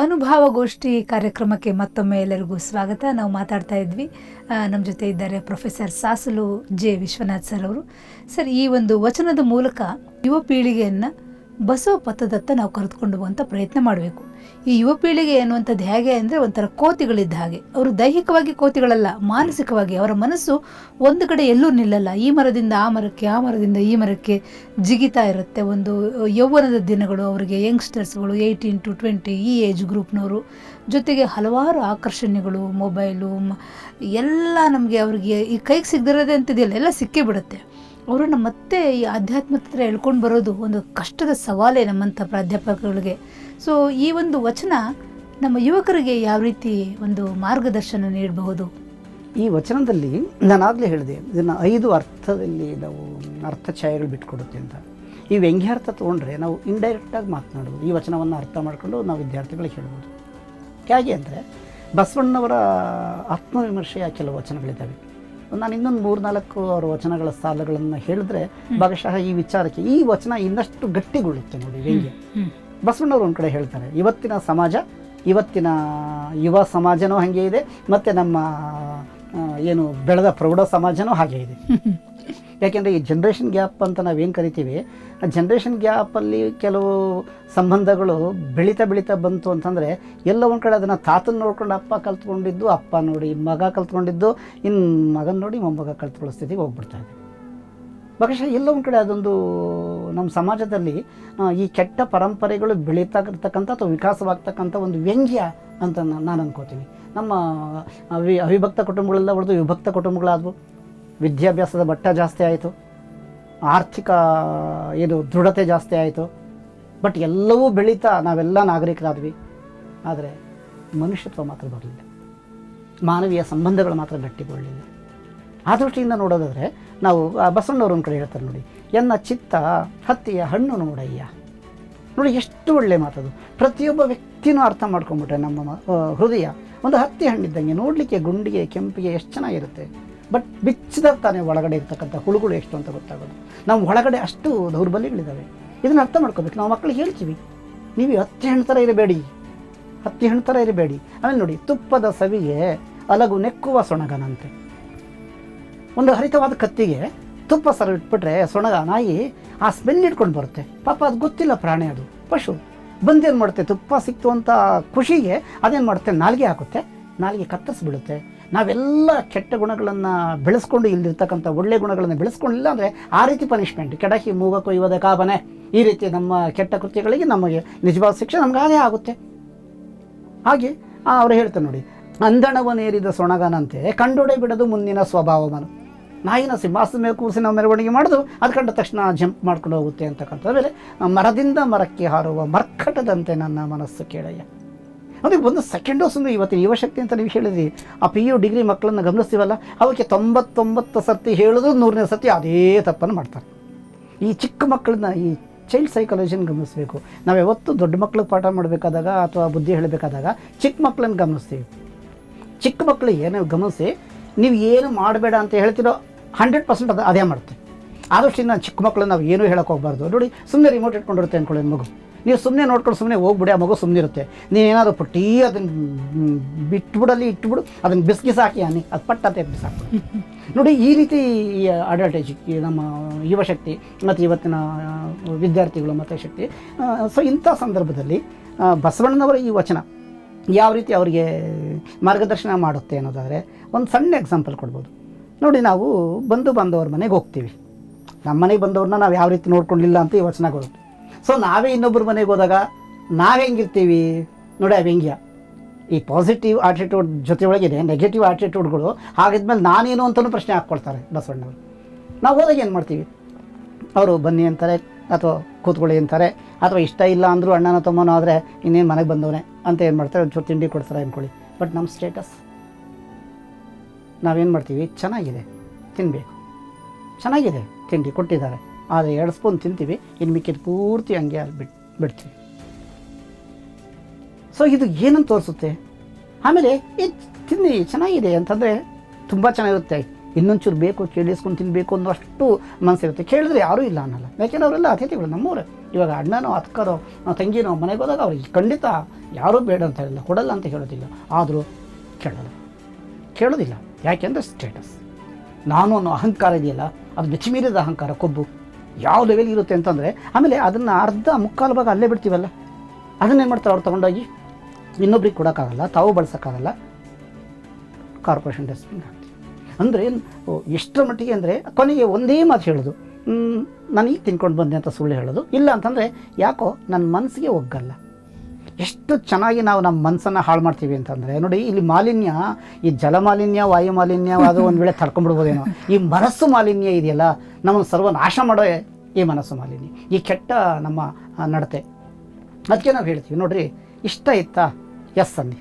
ಅನುಭವಗೋಷ್ಠಿ ಕಾರ್ಯಕ್ರಮಕ್ಕೆ ಮತ್ತೊಮ್ಮೆ ಎಲ್ಲರಿಗೂ ಸ್ವಾಗತ. ನಾವು ಮಾತಾಡ್ತಾ ಇದ್ವಿ. ನಮ್ಮ ಜೊತೆ ಇದ್ದಾರೆ professor Sasalu J Vishwanath sir ಅವರು. ಸರ್, ಈ ಒಂದು ವಚನದ ಮೂಲಕ ಯುವ ಪೀಳಿಗೆಯನ್ನು ಬಸವ ಪಥದತ್ತ ನಾವು ಕರೆದುಕೊಂಡು ಹೋಗುವಂಥ ಪ್ರಯತ್ನ ಮಾಡಬೇಕು. ಈ ಯುವ ಪೀಳಿಗೆ ಅನ್ನುವಂಥದ್ದು ಹೇಗೆ ಅಂದರೆ ಒಂಥರ ಕೋತಿಗಳಿದ್ದ ಹಾಗೆ. ಅವರು ದೈಹಿಕವಾಗಿ ಕೋತಿಗಳಲ್ಲ, ಮಾನಸಿಕವಾಗಿ ಅವರ ಮನಸ್ಸು ಒಂದು ಕಡೆ ಎಲ್ಲೂ ನಿಲ್ಲಲ್ಲ. ಈ ಮರದಿಂದ ಆ ಮರಕ್ಕೆ, ಆ ಮರದಿಂದ ಈ ಮರಕ್ಕೆ ಜಿಗಿತಾ ಇರುತ್ತೆ. ಒಂದು ಯೌವನದ ದಿನಗಳು, ಅವರಿಗೆ ಯಂಗ್ಸ್ಟರ್ಸ್ಗಳು, ಏಯ್ಟೀನ್ ಟು ಟ್ವೆಂಟಿ ಈ ಏಜ್ ಗ್ರೂಪ್ನವರು ಜೊತೆಗೆ ಹಲವಾರು ಆಕರ್ಷಣೆಗಳು, ಮೊಬೈಲು ಎಲ್ಲ ನಮಗೆ ಅವರಿಗೆ ಈ ಕೈಗೆ ಸಿಗದಿರೋದೇ ಅಂತಿದೆಯಲ್ಲ, ಎಲ್ಲ ಸಿಕ್ಕೇ ಬಿಡುತ್ತೆ. ಅವರನ್ನು ಮತ್ತೆ ಈ ಆಧ್ಯಾತ್ಮ ಹತ್ರ ಎಳ್ಕೊಂಡು ಬರೋದು ಒಂದು ಕಷ್ಟದ ಸವಾಲೇ ನಮ್ಮಂಥ ಪ್ರಾಧ್ಯಾಪಕಗಳಿಗೆ ಸೊ ಈ ಒಂದು ವಚನ ನಮ್ಮ ಯುವಕರಿಗೆ ಯಾವ ರೀತಿ ಒಂದು ಮಾರ್ಗದರ್ಶನ ನೀಡಬಹುದು? ಈ ವಚನದಲ್ಲಿ ನಾನಾಗಲೇ ಹೇಳಿದೆ, ಇದನ್ನು ಐದು ಅರ್ಥದಲ್ಲಿ ನಾವು ಅರ್ಥ ಛಾಯೆಗಳು ಬಿಟ್ಕೊಡುತ್ತೆ ಅಂತ. ಈ ವ್ಯಂಗ್ಯಾರ್ಥ ತೊಗೊಂಡ್ರೆ ನಾವು ಇಂಡೈರೆಕ್ಟಾಗಿ ಮಾತನಾಡೋದು, ಈ ವಚನವನ್ನು ಅರ್ಥ ಮಾಡಿಕೊಂಡು ನಾವು ವಿದ್ಯಾರ್ಥಿಗಳಿಗೆ ಹೇಳ್ಬೋದು. ಹೇಗೆ ಅಂದರೆ ಬಸವಣ್ಣವರ ಆತ್ಮವಿಮರ್ಶೆಯ ಕೆಲವು ವಚನಗಳಿದ್ದಾವೆ. ನಾನು ಇನ್ನೊಂದು ಮೂರು ನಾಲ್ಕು ಅವರ ವಚನಗಳ ಸಾಲುಗಳನ್ನು ಹೇಳಿದ್ರೆ ಭಾಗಶಃ ಈ ವಿಚಾರಕ್ಕೆ ಈ ವಚನ ಇನ್ನಷ್ಟು ಗಟ್ಟಿಗೊಳ್ಳುತ್ತೆ ನೋಡಿ ಹೇಗೆ. ಬಸವಣ್ಣವ್ರು ಒಂದು ಕಡೆ ಹೇಳ್ತಾರೆ ಇವತ್ತಿನ ಸಮಾಜ ಇವತ್ತಿನ ಯುವ ಸಮಾಜನೂ ಹಾಗೆ ಇದೆ ಮತ್ತು ನಮ್ಮ ಏನು ಬೆಳೆದ ಪ್ರೌಢ ಸಮಾಜನೂ ಹಾಗೆ ಇದೆ. ಯಾಕೆಂದರೆ ಈ ಜನ್ರೇಷನ್ ಗ್ಯಾಪ್ ಅಂತ ನಾವೇನು ಕರಿತೀವಿ? ಆ ಜನ್ರೇಷನ್ ಗ್ಯಾಪಲ್ಲಿ ಕೆಲವು ಸಂಬಂಧಗಳು ಬೆಳೀತಾ ಬೆಳೀತಾ ಬಂತು ಅಂತಂದರೆ ಎಲ್ಲ ಒಂದು ಕಡೆ ಅದನ್ನು ತಾತನ ನೋಡ್ಕೊಂಡು ಅಪ್ಪ ಕಲ್ತ್ಕೊಂಡಿದ್ದು, ಅಪ್ಪ ನೋಡಿ, ಮಗ ಕಲ್ತ್ಕೊಂಡಿದ್ದು ಇನ್ನು ಮಗನ ನೋಡಿ, ಮೊಮ್ಮಗ ಕಲ್ತ್ಕೊಳ್ಳೋ ಸ್ಥಿತಿಗೆ ಹೋಗ್ಬಿಡ್ತಾ ಇದೆ. ಬಹುಶಃ ಎಲ್ಲ ಒಂದು ಕಡೆ ಅದೊಂದು ನಮ್ಮ ಸಮಾಜದಲ್ಲಿ ಈ ಕೆಟ್ಟ ಪರಂಪರೆಗಳು ಬೆಳೀತಾ ಇರ್ತಕ್ಕಂಥ ಅಥವಾ ವಿಕಾಸವಾಗ್ತಕ್ಕಂಥ ಒಂದು ವ್ಯಂಗ್ಯ ಅಂತ ನಾನು ಅನ್ಕೋತೀನಿ. ನಮ್ಮ ಅವಿ ಅವಿಭಕ್ತ ಕುಟುಂಬಗಳೆಲ್ಲ ಹೊಡೆದು ವಿಭಕ್ತ ಕುಟುಂಬಗಳಾದವು. ವಿದ್ಯಾಭ್ಯಾಸದ ಮಟ್ಟ ಜಾಸ್ತಿ ಆಯಿತು. ಆರ್ಥಿಕ, ಏನು ದೃಢತೆ ಜಾಸ್ತಿ ಆಯಿತು. ಬಟ್ ಎಲ್ಲವೂ ಬೆಳೀತಾ ನಾವೆಲ್ಲ ನಾಗರಿಕರಾದ್ವಿ. ಆದರೆ ಮನುಷ್ಯತ್ವ ಮಾತ್ರ ಬರಲಿಲ್ಲ. ಮಾನವೀಯ ಸಂಬಂಧಗಳು ಮಾತ್ರ ಗಟ್ಟಿಗೊಳ್ಳಲಿಲ್ಲ ಆ ದೃಷ್ಟಿಯಿಂದ ನೋಡೋದಾದರೆ ನಾವು ಬಸವಣ್ಣವ್ರ ಒಂದು ಕಡೆ ಹೇಳ್ತಾರೆ ನೋಡಿ, ಎನ್ನ ಚಿತ್ತ, ಹತ್ತಿಯ ಹಣ್ಣು ನೋಡಯ್ಯ. ನೋಡಿ, ಎಷ್ಟು ಒಳ್ಳೆ ಮಾತದು. ಪ್ರತಿಯೊಬ್ಬ ವ್ಯಕ್ತಿನೂ ಅರ್ಥ ಮಾಡ್ಕೊಂಬಿಟ್ರೆ ನಮ್ಮ ಹೃದಯ, ಒಂದು ಹತ್ತಿ ಹಣ್ಣಿದ್ದಂಗೆ ನೋಡಲಿಕ್ಕೆ, ಗುಂಡಿಗೆ, ಕೆಂಪಿಗೆ ಎಷ್ಟು ಚೆನ್ನಾಗಿರುತ್ತೆ. ಬಟ್ ಬಿಚ್ಚಿದಾಗ ತಾನೇ ಒಳಗಡೆ ಇರ್ತಕ್ಕಂಥ ಹುಳುಗಳು ಎಷ್ಟು ಅಂತ ಗೊತ್ತಾಗೋದು. ನಮ್ಮ ಒಳಗಡೆ ಅಷ್ಟು ದೌರ್ಬಲ್ಯಗಳಿದ್ದಾವೆ. ಇದನ್ನು ಅರ್ಥ ಮಾಡ್ಕೋಬೇಕು. ನಾವು ಮಕ್ಕಳು ಹೇಳ್ತೀವಿ, ನೀವು ಹತ್ತಿ ಹೆಣ್ಣು ಥರ ಇರಬೇಡಿ. ಹತ್ತಿ ಹೆಣ್ಣು ಥರ ಇರಬೇಡಿ. ಆಮೇಲೆ ನೋಡಿ, ತುಪ್ಪದ ಸವಿಗೆ ಅಲಗು ನೆಕ್ಕುವ ಸೊಣಗನಂತೆ. ಒಂದು ಹರಿತವಾದ ಕತ್ತಿಗೆ ತುಪ್ಪ ಸರ ಇಟ್ಬಿಟ್ರೆ ಸೊಣಗ ನಾಯಿ ಆ ಸ್ಮೆಲ್ ಇಟ್ಕೊಂಡು ಬರುತ್ತೆ. ಪಾಪ ಅದು ಗೊತ್ತಿಲ್ಲ ಪ್ರಾಣಿ ಅದು. ಪಶು. ಬಂದೇನು ಮಾಡುತ್ತೆ? ತುಪ್ಪ ಸಿಕ್ತು ಅಂತ ಖುಷಿಗೆ ಅದೇನು ಮಾಡುತ್ತೆ? ನಾಲಿಗೆ ಹಾಕುತ್ತೆ. ನಾಲಿಗೆ ಕತ್ತರಿಸ್ಬಿಡುತ್ತೆ. ನಾವೆಲ್ಲ ಕೆಟ್ಟ ಗುಣಗಳನ್ನು ಬೆಳೆಸ್ಕೊಂಡು ಇಲ್ಲಿರ್ತಕ್ಕಂಥ ಒಳ್ಳೆ ಗುಣಗಳನ್ನು ಬೆಳೆಸ್ಕೊಂಡಿಲ್ಲ ಅಂದರೆ ಆ ರೀತಿ ಪನಿಷ್ಮೆಂಟ್ ಕೆಡಹಿ, ಮೂಗ ಕೊಯ್ಯುವುದ ಕಾಬನೆ ಈ ರೀತಿ ನಮ್ಮ ಕೆಟ್ಟ ಕೃತ್ಯಗಳಿಗೆ ನಮಗೆ ನಿಜವಾದ ಶಿಕ್ಷೆ ನಮ್ಗೆ ಆಗುತ್ತೆ. ಹಾಗೆ ಅವ್ರು ಹೇಳ್ತಾರೆ ನೋಡಿ ಅಂದಣವನೇರಿದ ಸೊಣಗನಂತೆ ಕಂಡೊಡೆ ಬಿಡದು ಮುಂದಿನ ಸ್ವಭಾವವನ್ನು ನಾಯಿನ ಸಿಂಹಾಸನ ಮೇಲೆ ಕೂಸಿನ ಮೆರವಣಿಗೆ ಮಾಡೋದು, ಅದು ಕಂಡ ತಕ್ಷಣ ಜಂಪ್ ಮಾಡ್ಕೊಂಡು ಹೋಗುತ್ತೆ ಅಂತಕ್ಕಂಥ ಮೇಲೆ ಮರದಿಂದ ಮರಕ್ಕೆ ಹಾರುವ ಮರ್ಕಟದಂತೆ ನನ್ನ ಮನಸ್ಸು ಕೇಳಯ್ಯ. ಅಂದರೆ ಒಂದು ಸೆಕೆಂಡ್ ಡೋಸನ್ನು ಇವತ್ತಿನ ಯುವಶಕ್ತಿ ಅಂತ ನೀವು ಹೇಳಿದ್ರಿ. ಆ ಪಿ ಯು ಡಿಗ್ರಿ ಮಕ್ಕಳನ್ನು ಗಮನಿಸ್ತೀವಲ್ಲ, ಅವಕ್ಕೆ ತೊಂಬತ್ತೊಂಬತ್ತು ಸರ್ತಿ ಹೇಳೋದು ನೂರನೇ ಸರ್ತಿ ಅದೇ ತಪ್ಪನ್ನು ಮಾಡ್ತಾರೆ. ಈ ಚಿಕ್ಕ ಮಕ್ಕಳನ್ನ, ಈ ಚೈಲ್ಡ್ ಸೈಕಾಲಜಿನ ಗಮನಿಸಬೇಕು. ನಾವು ಯಾವತ್ತೂ ದೊಡ್ಡ ಮಕ್ಳಿಗೆ ಪಾಠ ಮಾಡಬೇಕಾದಾಗ ಅಥವಾ ಬುದ್ಧಿ ಹೇಳಬೇಕಾದಾಗ ಚಿಕ್ಕ ಮಕ್ಕಳನ್ನು ಗಮನಿಸ್ತೀವಿ. ಚಿಕ್ಕ ಮಕ್ಕಳು ಏನೋ ಗಮನಿಸಿ, ನೀವು ಏನು ಮಾಡಬೇಡ ಅಂತ ಹೇಳ್ತಿರೋ ಹಂಡ್ರೆಡ್ ಪರ್ಸೆಂಟ್ ಅದು ಅದೇ ಮಾಡುತ್ತೆ. ಆದಷ್ಟು ಇನ್ನು ಚಿಕ್ಕ ಮಕ್ಕಳನ್ನ ನಾವು ಏನೂ ಹೇಳಕ್ಕೆ ಹೋಗ್ಬಾರ್ದು. ನೋಡಿ ಸುಮ್ಮನೆ ರಿಮೋಟ್ ಇಟ್ಕೊಂಡಿರುತ್ತೆ ಅಂದ್ಕೊಳ್ಳಿ ಮಗು. ನೀವು ಸುಮ್ಮನೆ ನೋಡ್ಕೊಂಡು ಸುಮ್ಮನೆ ಹೋಗ್ಬಿಡಿ ಆ ಮಗು ಸುಮ್ಮನೆ ಇರುತ್ತೆ ನೀನೇನಾದ್ರು ಪುಟ್ಟಿ ಅದನ್ನು ಬಿಟ್ಬಿಡಲ್ಲಿ ಇಟ್ಬಿಡು ಅದನ್ನು ಬಿಸ್ಕಿಸ್ ಹಾಕಿ ಅನಿ ಅದು ಪಟ್ಟ ಅಂತ ಬಿಸಾಕು ನೋಡಿ ಈ ರೀತಿ ಅಡ್ವಾಂಟೇಜ್ ನಮ್ಮ ಯುವಶಕ್ತಿ ಮತ್ತು ಇವತ್ತಿನ ವಿದ್ಯಾರ್ಥಿಗಳು ಮತ್ತು ಶಕ್ತಿ ಸೊ ಇಂಥ ಸಂದರ್ಭದಲ್ಲಿ ಬಸವಣ್ಣನವರ ಈ ವಚನ ಯಾವ ರೀತಿ ಅವರಿಗೆ ಮಾರ್ಗದರ್ಶನ ಮಾಡುತ್ತೆ ಅನ್ನೋದಾದರೆ ಒಂದು ಸಣ್ಣ ಎಕ್ಸಾಂಪಲ್ ಕೊಡ್ಬೋದು. ನೋಡಿ ನಾವು ಬಂದು ಬಂದವ್ರ ಮನೆಗೆ ಹೋಗ್ತೀವಿ. ನಮ್ಮ ಮನೆಗೆ ಬಂದವ್ರನ್ನ ನಾವು ಯಾವ ರೀತಿ ನೋಡ್ಕೊಂಡಿಲ್ಲ ಅಂತ ಈ ವಚನಗಳು ಸೊ ನಾವೇ ಇನ್ನೊಬ್ಬರ ಮನೆಗೆ ಹೋದಾಗ ನಾವು ಹೆಂಗಿರ್ತೀವಿ? ನೋಡಿ ಆ ವ್ಯಂಗ್ಯ ಈ ಪಾಸಿಟಿವ್ ಆಟಿಟ್ಯೂಡ್ ಜೊತೆ ಒಳಗಿದೆ ನೆಗೆಟಿವ್ ಆಟಿಟ್ಯೂಡ್ಗಳು ಹಾಗಿದ್ಮೇಲೆ ನಾನೇನು ಅಂತಲೂ ಪ್ರಶ್ನೆ ಹಾಕ್ಕೊಳ್ತಾರೆ ಬಸವಣ್ಣವರು. ನಾವು ಹೋದಾಗ ಏನು ಮಾಡ್ತೀವಿ? ಅವರು ಬನ್ನಿ ಅಂತಾರೆ, ಅಥವಾ ಕೂತ್ಕೊಳ್ಳಿ ಅಂತಾರೆ, ಅಥವಾ ಇಷ್ಟ ಇಲ್ಲ ಅಂದರೂ ಅಣ್ಣನ ತಮ್ಮನೋ ಆದರೆ ಇನ್ನೇನು ಮನೆಗೆ ಬಂದವನೇ ಅಂತ ಏನು ಮಾಡ್ತಾರೆ? ಒಂಚೂರು ತಿಂಡಿ ಕೊಡ್ತಾರೆ ಅಂದ್ಕೊಳ್ಳಿ ಬಟ್ ನಮ್ಮ ಸ್ಟೇಟಸ್ ನಾವೇನು ಮಾಡ್ತೀವಿ? ಚೆನ್ನಾಗಿದೆ ತಿನ್ನಬೇಕು ಚೆನ್ನಾಗಿದೆ, ತಿಂಡಿ ಕೊಟ್ಟಿದ್ದಾರೆ. ಆದರೆ ಎರಡು ಸ್ಪೂನ್ ತಿಂತೀವಿ. ಇನ್ನು ಮಿಕ್ಕಿದ ಪೂರ್ತಿ ಹಂಗೆ ಬಿಟ್ಟು ಬಿಡ್ತೀವಿ. ಸೊ ಇದು ಏನಂತ ತೋರಿಸುತ್ತೆ? ಆಮೇಲೆ ಇದು ತಿನ್ನಿ ಚೆನ್ನಾಗಿದೆ ಅಂತಂದರೆ ತುಂಬ ಚೆನ್ನಾಗಿರುತ್ತೆ. ಇನ್ನೊಂಚೂರು ಬೇಕು, ಕೇಳಿಸ್ಕೊಂಡು ತಿನ್ನಬೇಕು ಅನ್ನೋ ಅಷ್ಟು ಮನಸ್ಸಿರುತ್ತೆ. ಕೇಳಿದ್ರೆ ಯಾರೂ ಇಲ್ಲ ಅನ್ನಲ್ಲ. ಯಾಕೆಂದ್ರೆ ಅವರೆಲ್ಲ ಅತಿಥಿಗಳು ನಮ್ಮೂರು. ಇವಾಗ ಅಣ್ಣನೋ ಅಕ್ಕರೋ ತಂಗಿನೋ ಮನೆಗೆ ಹೋದಾಗ ಅವ್ರಿಗೆ ಖಂಡಿತ ಯಾರೂ ಬೇಡ ಅಂತ ಹೇಳಿಲ್ಲ. ಕೊಡಲ್ಲ ಅಂತ ಹೇಳೋದಿಲ್ಲ. ಆದರೂ ಕೇಳೋದು ಕೇಳೋದಿಲ್ಲ. ಯಾಕೆಂದರೆ ಸ್ಟೇಟಸ್ ನಾನು ಅನ್ನೋ ಅಹಂಕಾರ ಇದೆಯಲ್ಲ, ಅದು ಬೆಚ್ಚಿಮೀರಿದ ಅಹಂಕಾರ, ಕೊಬ್ಬು. ಯಾವ ಲೆವೆಲ್ ಇರುತ್ತೆ ಅಂತಂದರೆ, ಆಮೇಲೆ ಅದನ್ನು ಅರ್ಧ ಮುಕ್ಕಾಲು ಭಾಗ ಅಲ್ಲೇ ಬಿಡ್ತೀವಲ್ಲ? ಅದನ್ನೇನು ಮಾಡ್ತಾರೆ ಅವ್ರು ತೊಗೊಂಡೋಗಿ? ಇನ್ನೊಬ್ರಿಗೆ ಕೊಡೋಕ್ಕಾಗಲ್ಲ, ತಾವು ಬಳಸೋಕ್ಕಾಗಲ್ಲ. ಕಾರ್ಪೊರೇಷನ್ ಡಸ್ಟ್ಬಿನ್ ಹಾಕ್ತೀವಿ. ಅಂದರೆ ಎಷ್ಟರ ಮಟ್ಟಿಗೆ ಅಂದರೆ, ಕೊನೆಗೆ ಒಂದೇ ಮಾತು ಹೇಳೋದು. ನಾನು ಈಗ ತಿನ್ಕೊಂಡು ಬಂದೆ ಅಂತ ಸುಳ್ಳು ಹೇಳೋದು. ಇಲ್ಲ ಅಂತಂದರೆ, ಯಾಕೋ ನನ್ನ ಮನಸ್ಸಿಗೆ ಒಗ್ಗಲ್ಲ. ಎಷ್ಟು ಚೆನ್ನಾಗಿ ನಾವು ನಮ್ಮ ಮನಸ್ಸನ್ನು ಹಾಳು ಮಾಡ್ತೀವಿ ಅಂತಂದರೆ, ನೋಡಿ ಇಲ್ಲಿ ಮಾಲಿನ್ಯ, ಈ ಜಲ ಮಾಲಿನ್ಯ ವಾಯು ಮಾಲಿನ್ಯ ಅದು ಒಂದು ವೇಳೆ ತಡ್ಕೊಂಡ್ಬಿಡ್ಬೋದೇನೋ. ಈ ಮನಸ್ಸು ಮಾಲಿನ್ಯ ಇದೆಯಲ್ಲ, ನಮ್ಮನ್ನು ಸರ್ವನಾಶ ಮಾಡೋ ಈ ಮನಸ್ಸು ಮಾಲಿನ್ಯ, ಈ ಕೆಟ್ಟ ನಮ್ಮ ನಡತೆ. ಅದಕ್ಕೆ ನಾವು ಹೇಳ್ತೀವಿ, ನೋಡ್ರಿ, ಇಷ್ಟ ಇತ್ತಾ, ಎಸ್ ಅನ್ನಿ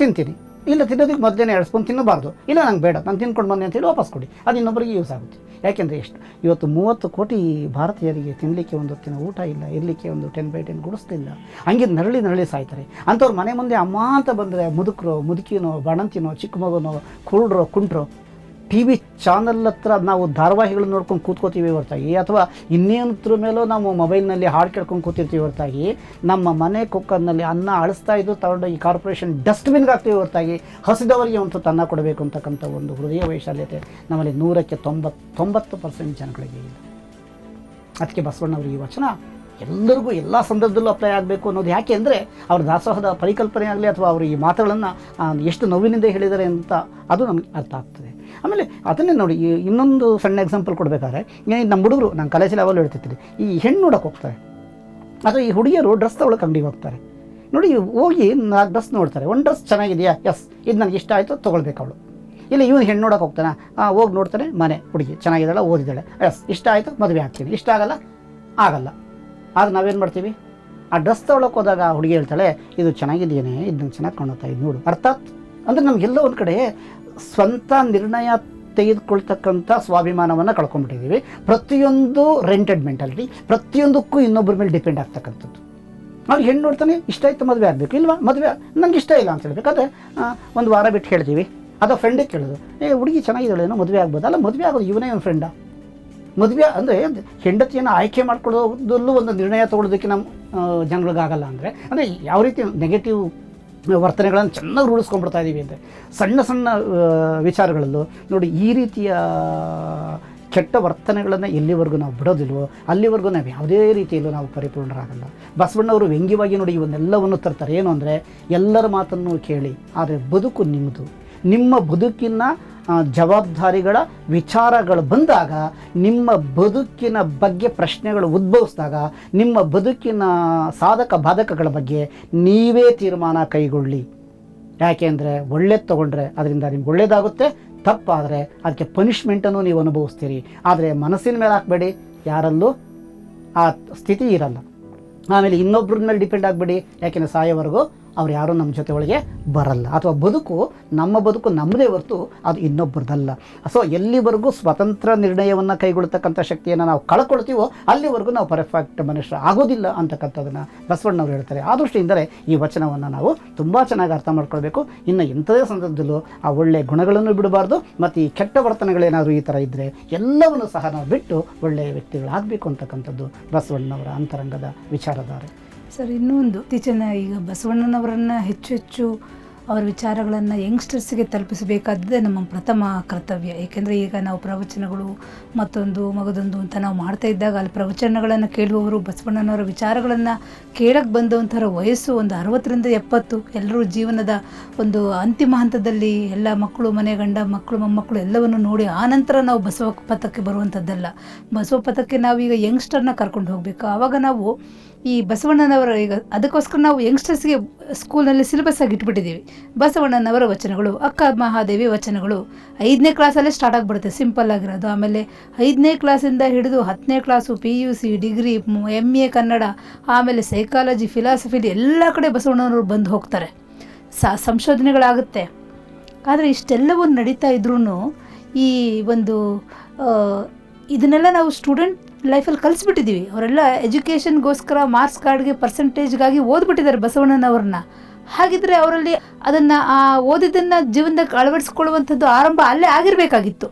ತಿಂತೀನಿ. ಇಲ್ಲ ತಿನ್ನೋದಕ್ಕೆ ಮೊದಲೇ ಎರಡು ಸ್ಪೂನ್ ತಿನ್ನಬಾರ್ದು. ಇಲ್ಲ ನಂಗೆ ಬೇಡ, ನಾನು ತಿನ್ಕೊಂಡು ಬಂದೆ ಅಂತೇಳಿ ವಾಪಸ್ ಕೊಡಿ. ಅದು ಇನ್ನೊಬ್ಬರಿಗೆ ಯೂಸ್ ಆಗುತ್ತೆ. ಯಾಕೆಂದರೆ ಎಷ್ಟು? ಇವತ್ತು ಮೂವತ್ತು ಕೋಟಿ ಭಾರತೀಯರಿಗೆ ತಿನ್ನಲಿಕ್ಕೆ ಒಂದು ಹೊತ್ತಿನ ಊಟ ಇಲ್ಲ, ಇರಲಿಕ್ಕೆ ಒಂದು ಟೆನ್ ಬೈ ಟೆನ್ ಗುಡಿಸ್ತಿಲ್ಲ ಹಂಗೆ ನರಳಿ ನರಳಿ ಸಾಯ್ತಾರೆ. ಅಂಥವ್ರು ಮನೆ ಮುಂದೆ ಅಮ್ಮ ಅಂತ ಬಂದರೆ ಮುದುಕರು, ಮುದುಕಿನೋ, ಬಣಂತಿನೋ, ಚಿಕ್ಕ ಮಗನೋ, ಕುರುಡ್ರೋ, ಕುಂಟ್ರೋ ಟಿ ವಿ ಚಾನಲ್ ಹತ್ರ ನಾವು ಧಾರಾವಾಹಿಗಳನ್ನ ನೋಡ್ಕೊಂಡು ಕೂತ್ಕೋತೀವಿ ಹೊರತಾಗಿ, ಅಥವಾ ಇನ್ನೇನತ್ರ ಮೇಲೋ ನಾವು ಮೊಬೈಲ್ನಲ್ಲಿ ಹಾಡು ಕೇಳ್ಕೊಂಡು ಕೂತಿರ್ತೀವಿ ಹೊರತಾಗಿ, ನಮ್ಮ ಮನೆ ಕುಕ್ಕರ್ನಲ್ಲಿ ಅನ್ನ ಅಳಿಸ್ತಾ ಇದ್ದು ತಗೊಂಡು ಈ ಕಾರ್ಪೊರೇಷನ್ ಡಸ್ಟ್ಬಿನ್ಗೆ ಹಾಕ್ತೀವಿ ಹೊರತಾಗಿ, ಹಸಿದವರಿಗೆ ಒಂದು ತನ್ನ ಕೊಡಬೇಕು ಅಂತಕ್ಕಂಥ ಒಂದು ಹೃದಯ ವೈಶಾಲ್ಯತೆ ನಮ್ಮಲ್ಲಿ ನೂರಕ್ಕೆ ತೊಂಬತ್ತು ತೊಂಬತ್ತು ಪರ್ಸೆಂಟ್ ಜನಗಳಿಗೆ ಇಲ್ಲ ಅದಕ್ಕೆ ಬಸವಣ್ಣವರು ಈ ವಚನ ಎಲ್ಲರಿಗೂ ಎಲ್ಲ ಸಂದರ್ಭದಲ್ಲೂ ಅಪ್ಲೈ ಆಗಬೇಕು ಅನ್ನೋದು ಯಾಕೆ ಅಂದರೆ ಅವ್ರ ದಾಸೋಹದ ಪರಿಕಲ್ಪನೆ ಆಗಲಿ ಅಥವಾ ಅವರು ಈ ಮಾತುಗಳನ್ನು ಎಷ್ಟು ನೋವಿನಿಂದ ಹೇಳಿದ್ದಾರೆ ಅಂತ ಅದು ನಮಗೆ ಅರ್ಥ ಆಗ್ತದೆ. ಆಮೇಲೆ ಅದನ್ನೇ ನೋಡಿ ಇನ್ನೊಂದು ಸಣ್ಣ ಎಕ್ಸಾಂಪಲ್ ಕೊಡಬೇಕಾದ್ರೆ ನಮ್ಮ ಹುಡುಗರು, ನಾನು ಕಾಲೇಜ್ ಲೆವೆಲ್ ಹೇಳ್ತಿರ್ತೀನಿ, ಈ ಹೆಣ್ಣು ನೋಡೋಕೆ ಹೋಗ್ತಾರೆ. ಅಥವಾ ಈ ಹುಡುಗಿಯರು ಡ್ರೆಸ್ ತೊಗೊಳಕ್ಕೆ ಅಂಗಡಿಗೆ ಹೋಗ್ತಾರೆ. ನೋಡಿ, ಹೋಗಿ ನಾಲ್ಕು ಡ್ರೆಸ್ ನೋಡ್ತಾರೆ. ಒಂದು ಡ್ರೆಸ್ ಚೆನ್ನಾಗಿದೆಯಾ? ಎಸ್ ಇದು ನನಗೆ ಇಷ್ಟ ಆಯಿತು, ತೊಗೊಳ್ಬೇಕು ಅವಳು. ಇಲ್ಲ ಇವನು ಹೆಣ್ಣು ನೋಡೋಕೆ ಹೋಗ್ತಾನೆ? ಹೋಗಿ ನೋಡ್ತಾನೆ, ಮನೆ, ಹುಡುಗಿ ಚೆನ್ನಾಗಿದ್ದಾಳೆ? ಓದಿದ್ದಾಳೆ. ಎಸ್ ಇಷ್ಟ ಆಯಿತು, ಮದುವೆ ಆಗ್ತೀನಿ ಇಷ್ಟ ಆಗಲ್ಲ? ಆಗಲ್ಲ. ಆದ್ರೆ ನಾವೇನು ಮಾಡ್ತೀವಿ? ಆ ಡ್ರೆಸ್ ತೊಗೊಳಕ್ಕೆ ಹೋದಾಗ ಹುಡುಗಿ ಹೇಳ್ತಾಳೆ, ಇದು ಚೆನ್ನಾಗಿದೆಯೇ ಇದನ್ನು ಚೆನ್ನಾಗಿ ಕಾಣುತ್ತಾ? ಇದು ನೋಡು. ಅರ್ಥಾತ್, ಅಂದರೆ ನಮಗೆಲ್ಲ ಒಂದು ಕಡೆ ಸ್ವಂತ ನಿರ್ಣಯ ತೆಗೆದುಕೊಳ್ತಕ್ಕಂಥ ಸ್ವಾಭಿಮಾನವನ್ನು ಕಳ್ಕೊಂಡ್ಬಿಟ್ಟಿದ್ದೀವಿ. ಪ್ರತಿಯೊಂದು ರೆಂಟೆಡ್ ಮೆಂಟಾಲಿಟಿ ಪ್ರತಿಯೊಂದಕ್ಕೂ ಇನ್ನೊಬ್ಬರ ಮೇಲೆ ಡಿಪೆಂಡ್ ಆಗ್ತಕ್ಕಂಥದ್ದು. ಅವ್ರು ಹೆಣ್ಣು ನೋಡ್ತಾನೆ, ಇಷ್ಟ ಆಯ್ತು ಮದುವೆ ಆಗಬೇಕು. ಇಲ್ವಾ? ಮದುವೆ ನನಗೆ ಇಷ್ಟ ಇಲ್ಲ ಅಂತ ಹೇಳ್ಬೇಕಾದ್ರೆ ಒಂದು ವಾರ ಬಿಟ್ಟು ಹೇಳ್ತೀವಿ. ಅದು ಫ್ರೆಂಡಿಗೆ ಕೇಳೋದು. ಏ, ಹುಡುಗಿ ಚೆನ್ನಾಗಿದ್ದಾಳೇನೋ ಮದುವೆ ಆಗ್ಬೋದು? ಅಲ್ಲ, ಮದುವೆ ಆಗೋದು ಇವನೇ ಒಂದು ಫ್ರೆಂಡ ಮದುವೆ, ಅಂದರೆ ಹೆಂಡತಿಯನ್ನು ಆಯ್ಕೆ ಮಾಡ್ಕೊಳ್ಳೋದಲ್ಲೂ ಒಂದು ನಿರ್ಣಯ ತೊಗೊಳೋದಕ್ಕೆ ನಮ್ಮ ಜನಗಳಿಗಾಗಲ್ಲ ಅಂದರೆ. ಅಂದರೆ ಯಾವ ರೀತಿ ನೆಗೆಟಿವ್ ವರ್ತನೆಗಳನ್ನು ಚೆನ್ನಾಗಿ ರೂಢಿಸ್ಕೊಂಡ್ಬಿಡ್ತಾ ಇದ್ದೀವಿ ಅಂತ. ಸಣ್ಣ ಸಣ್ಣ ವಿಚಾರಗಳಲ್ಲೂ ನೋಡಿ ಈ ರೀತಿಯ ಕೆಟ್ಟ ವರ್ತನೆಗಳನ್ನು ಎಲ್ಲಿವರೆಗೂ ನಾವು ಬಿಡೋದಿಲ್ವೋ ಅಲ್ಲಿವರೆಗೂ ನಾವು ಯಾವುದೇ ರೀತಿಯಲ್ಲೂ ನಾವು ಪರಿಪೂರ್ಣರಾಗಲ್ಲ. ಬಸವಣ್ಣವರು ವ್ಯಂಗ್ಯವಾಗಿ ನೋಡಿ ಇವನ್ನೆಲ್ಲವನ್ನು ತರ್ತಾರೆ. ಏನು ಅಂದರೆ ಎಲ್ಲರ ಮಾತನ್ನು ಕೇಳಿ, ಆದರೆ ಬದುಕು ನಿಮ್ಮದು ನಿಮ್ಮ ಬದುಕಿನ ಜವಾಬ್ದಾರಿಗಳ ವಿಚಾರಗಳು ಬಂದಾಗ, ನಿಮ್ಮ ಬದುಕಿನ ಬಗ್ಗೆ ಪ್ರಶ್ನೆಗಳು ಉದ್ಭವಿಸಿದಾಗ, ನಿಮ್ಮ ಬದುಕಿನ ಸಾಧಕ ಬಾಧಕಗಳ ಬಗ್ಗೆ ನೀವೇ ತೀರ್ಮಾನ ಕೈಗೊಳ್ಳಿ. ಯಾಕೆಂದರೆ ಒಳ್ಳೇದು ತೊಗೊಂಡ್ರೆ ಅದರಿಂದ ನಿಮ್ಗೆ ಒಳ್ಳೇದಾಗುತ್ತೆ, ತಪ್ಪಾದರೆ ಅದಕ್ಕೆ ಪನಿಷ್ಮೆಂಟನ್ನು ನೀವು ಅನುಭವಿಸ್ತೀರಿ. ಆದರೆ ಮನಸ್ಸಿನ ಮೇಲೆ ಹಾಕಬೇಡಿ, ಯಾರಲ್ಲೂ ಆ ಸ್ಥಿತಿ ಇರಲ್ಲ. ಆಮೇಲೆ ಇನ್ನೊಬ್ಬರ ಮೇಲೆ ಡಿಪೆಂಡ್ ಆಗಬೇಡಿ, ಯಾಕೆಂದರೆ ಸಾಯೋವರೆಗೂ ಅವ್ರು ಯಾರೂ ನಮ್ಮ ಜೊತೆ ಒಳಗೆ ಬರಲ್ಲ. ಅಥವಾ ಬದುಕು ನಮ್ಮ ಬದುಕು ನಮ್ಮದೇ ಹೊರತು ಅದು ಇನ್ನೊಬ್ಬರದಲ್ಲ. ಸೊ ಎಲ್ಲಿವರೆಗೂ ಸ್ವತಂತ್ರ ನಿರ್ಣಯವನ್ನು ಕೈಗೊಳ್ತಕ್ಕಂಥ ಶಕ್ತಿಯನ್ನು ನಾವು ಕಳ್ಕೊಳ್ತೀವೋ ಅಲ್ಲಿವರೆಗೂ ನಾವು ಪರ್ಫೆಕ್ಟ್ ಮನುಷ್ಯ ಆಗೋದಿಲ್ಲ ಅಂತಕ್ಕಂಥದ್ದನ್ನು ಬಸವಣ್ಣವ್ರು ಹೇಳ್ತಾರೆ. ಆ ದೃಷ್ಟಿಯಿಂದಲೇ ಈ ವಚನವನ್ನು ನಾವು ತುಂಬ ಚೆನ್ನಾಗಿ ಅರ್ಥ ಮಾಡ್ಕೊಳ್ಬೇಕು. ಇನ್ನು ಇಂಥದೇ ಸಂದರ್ಭದಲ್ಲೂ ಆ ಒಳ್ಳೆಯ ಗುಣಗಳನ್ನು ಬಿಡಬಾರ್ದು. ಮತ್ತು ಈ ಕೆಟ್ಟ ವರ್ತನೆಗಳೇನಾದರೂ ಈ ಥರ ಇದ್ದರೆ ಎಲ್ಲವನ್ನು ಸಹ ನಾವು ಬಿಟ್ಟು ಒಳ್ಳೆಯ ವ್ಯಕ್ತಿಗಳಾಗಬೇಕು ಅಂತಕ್ಕಂಥದ್ದು ಬಸವಣ್ಣವರ ಅಂತರಂಗದ ವಿಚಾರಧಾರೆ. ಸರ್ ಇನ್ನೊಂದು ಇತ್ತೀಚಿನ ಈಗ ಬಸವಣ್ಣನವರನ್ನ ಹೆಚ್ಚು ಹೆಚ್ಚು ಅವರ ವಿಚಾರಗಳನ್ನು ಯಂಗ್ಸ್ಟರ್ಸ್ಗೆ ತಲುಪಿಸಬೇಕಾದ್ದೇ ನಮ್ಮ ಪ್ರಥಮ ಕರ್ತವ್ಯ. ಏಕೆಂದರೆ ಈಗ ನಾವು ಪ್ರವಚನಗಳು ಮತ್ತೊಂದು ಮಗದೊಂದು ಅಂತ ನಾವು ಮಾಡ್ತಾ ಇದ್ದಾಗ ಅಲ್ಲಿ ಪ್ರವಚನಗಳನ್ನು ಕೇಳುವವರು, ಬಸವಣ್ಣನವರ ವಿಚಾರಗಳನ್ನು ಕೇಳಕ್ಕೆ ಬಂದಂಥರ ವಯಸ್ಸು ಒಂದು ಅರವತ್ತರಿಂದ ಎಪ್ಪತ್ತು. ಎಲ್ಲರೂ ಜೀವನದ ಒಂದು ಅಂತಿಮ ಹಂತದಲ್ಲಿ ಎಲ್ಲ ಮಕ್ಕಳು, ಮನೆ ಗಂಡ, ಮಕ್ಕಳು, ಮೊಮ್ಮಕ್ಕಳು ಎಲ್ಲವನ್ನು ನೋಡಿ ಆನಂತರ ನಾವು ಬಸವ ಪಥಕ್ಕೆ ಬರುವಂಥದ್ದಲ್ಲ. ಬಸವ ಪಥಕ್ಕೆ ನಾವು ಈಗ ಯಂಗ್ಸ್ಟರ್ನ ಕರ್ಕೊಂಡು ಹೋಗಬೇಕು. ಆವಾಗ ನಾವು ಈ ಬಸವಣ್ಣನವರ ಈಗ ಅದಕ್ಕೋಸ್ಕರ ನಾವು ಯಂಗ್ಸ್ಟರ್ಸ್ಗೆ ಸ್ಕೂಲ್ನಲ್ಲಿ ಸಿಲೆಬಸ್ ಆಗಿ ಇಟ್ಬಿಟ್ಟಿದ್ದೀವಿ. ಬಸವಣ್ಣನವರ ವಚನಗಳು, ಅಕ್ಕ ಮಹಾದೇವಿ ವಚನಗಳು ಐದನೇ ಕ್ಲಾಸಲ್ಲೇ ಸ್ಟಾರ್ಟ್ ಆಗಿಬಿಡುತ್ತೆ ಸಿಂಪಲ್ ಆಗಿರೋದು. ಆಮೇಲೆ ಐದನೇ ಕ್ಲಾಸಿಂದ ಹಿಡಿದು ಹತ್ತನೇ class P U C degree M A Kannada, ಆಮೇಲೆ ಸೈಕಾಲಜಿ ಫಿಲಾಸಫಿ ಎಲ್ಲ ಕಡೆ ಬಸವಣ್ಣನವರು ಬಂದು ಹೋಗ್ತಾರೆ. ಸ, ಸಂಶೋಧನೆಗಳಾಗುತ್ತೆ. ಆದರೆ ಇಷ್ಟೆಲ್ಲವೂ ನಡೀತಾ ಇದ್ರೂ ಈ ಒಂದು ಇದನ್ನೆಲ್ಲ ನಾವು ಸ್ಟೂಡೆಂಟ್ ಲೈಫಲ್ಲಿ ಕಲಿಸ್ಬಿಟ್ಟಿದ್ದೀವಿ ಅವರೆಲ್ಲ ಎಜುಕೇಷನ್ಗೋಸ್ಕರ ಮಾರ್ಕ್ಸ್ ಕಾರ್ಡ್ಗೆ ಪರ್ಸೆಂಟೇಜ್ಗಾಗಿ ಓದ್ಬಿಟ್ಟಿದ್ದಾರೆ ಬಸವಣ್ಣನವ್ರನ್ನ. ಹಾಗಿದ್ರೆ ಅವರಲ್ಲಿ ಅದನ್ನು, ಆ ಓದಿದ್ದನ್ನು ಜೀವನದಾಗ ಅಳವಡಿಸ್ಕೊಳ್ಳುವಂಥದ್ದು ಆರಂಭ ಅಲ್ಲೇ ಆಗಿರಬೇಕಾಗಿತ್ತು.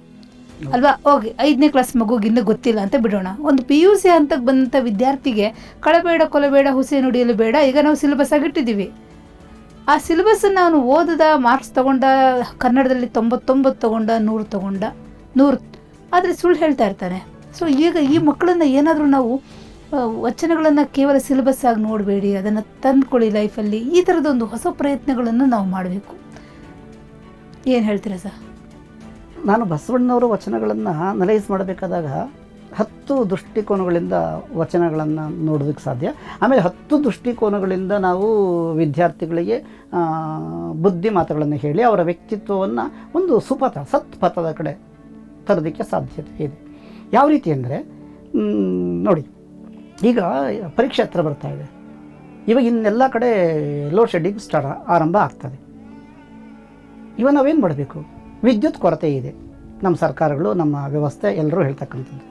ಅಲ್ವಾ? ಓಕೆ ಐದನೇ ಕ್ಲಾಸ್ ಮಗುಗೆ ಇನ್ನೂ ಗೊತ್ತಿಲ್ಲ ಅಂತ ಬಿಡೋಣ. ಒಂದು ಪಿ ಯು ಸಿ ಹಂತಕ್ಕೆ ಬಂದಂಥ ವಿದ್ಯಾರ್ಥಿಗೆ ಕಳಬೇಡ ಕೊಲಬೇಡ ಹುಸಿ ನುಡಿಯಲು ಬೇಡ, ಈಗ ನಾವು ಸಿಲೆಬಸ್ ಆಗಿಟ್ಟಿದ್ದೀವಿ ಆ ಸಿಲೆಬಸ್ಸನ್ನು ಅವನು ಓದಿದ ಮಾರ್ಕ್ಸ್ ತಗೊಂಡ, ಕನ್ನಡದಲ್ಲಿ ತೊಂಬತ್ತೊಂಬತ್ತು ತಗೊಂಡ, ನೂರು ತಗೊಂಡ, ನೂರು. ಆದರೆ ಸುಳ್ಳು ಹೇಳ್ತಾ ಇರ್ತಾನೆ. ಸೊ ಈಗ ಈ ಮಕ್ಕಳನ್ನ ಏನಾದರೂ ನಾವು ವಚನಗಳನ್ನು ಕೇವಲ ಸಿಲೆಬಸ್ ಆಗಿ ನೋಡಬೇಡಿ, ಅದನ್ನು ತಂದ್ಕೊಳ್ಳಿ ಲೈಫಲ್ಲಿ ಈ ಥರದೊಂದು ಹೊಸ ಪ್ರಯತ್ನಗಳನ್ನು ನಾವು ಮಾಡಬೇಕು. ಏನು ಹೇಳ್ತೀರಾ ಸರ್? ನಾನು ಬಸವಣ್ಣವರ ವಚನಗಳನ್ನು ಅನಲೈಸ್ ಮಾಡಬೇಕಾದಾಗ ಹತ್ತು ದೃಷ್ಟಿಕೋನಗಳಿಂದ ವಚನಗಳನ್ನು ನೋಡೋದಕ್ಕೆ ಸಾಧ್ಯ. ಆಮೇಲೆ ಹತ್ತು ದೃಷ್ಟಿಕೋನಗಳಿಂದ ನಾವು ವಿದ್ಯಾರ್ಥಿಗಳಿಗೆ ಬುದ್ಧಿ ಮಾತುಗಳನ್ನು ಹೇಳಿ ಅವರ ವ್ಯಕ್ತಿತ್ವವನ್ನು ಒಂದು ಸುಪಥ, ಸತ್ಪಥದ ಕಡೆ ತರೋದಕ್ಕೆ ಸಾಧ್ಯತೆ ಇದೆ. ಯಾವ ರೀತಿ ಅಂದರೆ ನೋಡಿ, ಈಗ ಪರೀಕ್ಷೆ ಹತ್ರ ಬರ್ತಾ ಇದೆ. ಇವಾಗ ಇನ್ನೆಲ್ಲ ಕಡೆ ಲೋಡ್ ಶೆಡ್ಡಿಂಗ್ ಸ್ಟಾರ್ಟ್ ಆರಂಭ ಆಗ್ತದೆ. ಇವಾಗ ನಾವೇನು ಮಾಡಬೇಕು? ವಿದ್ಯುತ್ ಕೊರತೆ ಇದೆ. ನಮ್ಮ ಸರ್ಕಾರಗಳು, ನಮ್ಮ ವ್ಯವಸ್ಥೆ ಎಲ್ಲರೂ ಹೇಳ್ತಕ್ಕಂಥದ್ದು.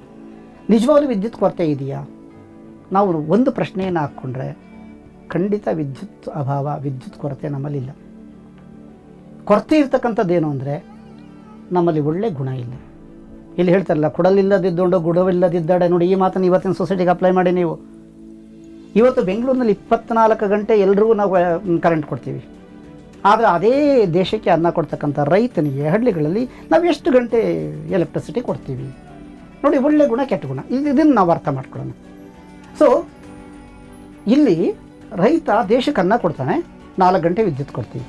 ನಿಜವಾಗ್ಲೂ ವಿದ್ಯುತ್ ಕೊರತೆ ಇದೆಯಾ? ನಾವು ಒಂದು ಪ್ರಶ್ನೆಯನ್ನು ಹಾಕ್ಕೊಂಡ್ರೆ ಖಂಡಿತ ವಿದ್ಯುತ್ ಅಭಾವ, ವಿದ್ಯುತ್ ಕೊರತೆ ನಮ್ಮಲ್ಲಿಲ್ಲ. ಕೊರತೆ ಇರ್ತಕ್ಕಂಥದ್ದೇನು ಅಂದರೆ, ನಮ್ಮಲ್ಲಿ ಒಳ್ಳೆ ಗುಣ ಇಲ್ಲ. ಇಲ್ಲಿ ಹೇಳ್ತಾರಲ್ಲ, ಕುಡಲಿಲ್ಲದಿದ್ದುಂಡು ಗುಡವಿಲ್ಲದಿದ್ದಾಡೆ ನೋಡಿ, ಈ ಮಾತನ್ನು ಇವತ್ತಿನ ಸೊಸೈಟಿಗೆ ಅಪ್ಲೈ ಮಾಡಿ ನೀವು. ಇವತ್ತು ಬೆಂಗಳೂರಿನಲ್ಲಿ ಇಪ್ಪತ್ನಾಲ್ಕು ಗಂಟೆ ಎಲ್ಲರಿಗೂ ನಾವು ಕರೆಂಟ್ ಕೊಡ್ತೀವಿ. ಆದರೆ ಅದೇ ದೇಶಕ್ಕೆ ಅನ್ನ ಕೊಡ್ತಕ್ಕಂಥ ರೈತನಿಗೆ ಹಳ್ಳಿಗಳಲ್ಲಿ ನಾವು ಎಷ್ಟು ಗಂಟೆ ಎಲೆಕ್ಟ್ರಿಸಿಟಿ ಕೊಡ್ತೀವಿ? ನೋಡಿ, ಒಳ್ಳೆ ಗುಣ, ಕೆಟ್ಟ ಗುಣ. ಇದು, ಇದನ್ನು ನಾವು ಅರ್ಥ ಮಾಡ್ಕೊಳ್ಳೋಣ. ಸೊ ಇಲ್ಲಿ ರೈತ ದೇಶಕ್ಕೆ ಅನ್ನ ಕೊಡ್ತಾನೆ, ನಾಲ್ಕು ಗಂಟೆ ವಿದ್ಯುತ್ ಕೊಡ್ತೀವಿ.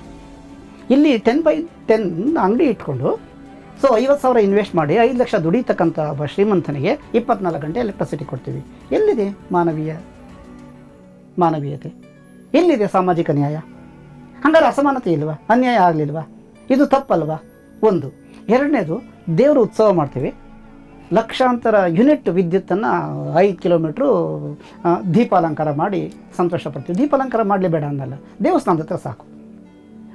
ಇಲ್ಲಿ ಟೆನ್ ಬೈ ಟೆನ್ ಅಂಗಡಿ ಇಟ್ಕೊಂಡು ಸೊ ಐವತ್ತು ಸಾವಿರ ಇನ್ವೆಸ್ಟ್ ಮಾಡಿ ಐದು ಲಕ್ಷ ದುಡಿತಕ್ಕಂಥ ಒಬ್ಬ ಶ್ರೀಮಂತನಿಗೆ ಇಪ್ಪತ್ನಾಲ್ಕು ಗಂಟೆ ಎಲೆಕ್ಟ್ರಿಸಿಟಿ ಕೊಡ್ತೀವಿ. ಎಲ್ಲಿದೆ ಮಾನವೀಯ? ಮಾನವೀಯತೆ. ಎಲ್ಲಿದೆ ಸಾಮಾಜಿಕ ನ್ಯಾಯ? ಹಂಗಾರೆ ಅಸಮಾನತೆ ಇಲ್ವಾ? ಅನ್ಯಾಯ ಆಗಲಿಲ್ವಾ? ಇದು ತಪ್ಪಲ್ವಾ? ಒಂದು. ಎರಡನೇದು, ದೇವರು ಉತ್ಸವ ಮಾಡ್ತೀವಿ. ಲಕ್ಷಾಂತರ ಯೂನಿಟ್ ವಿದ್ಯುತ್ತನ್ನು ಐದು ಕಿಲೋಮೀಟ್ರು ದೀಪಾಲಂಕಾರ ಮಾಡಿ ಸಂತೋಷ ಪಡ್ತೀವಿ ದೀಪಾಲಂಕಾರ ಮಾಡಲಿ ಬೇಡ ಅಂದಲ್ಲ ದೇವಸ್ಥಾನದ ಹತ್ರ ಸಾಕು.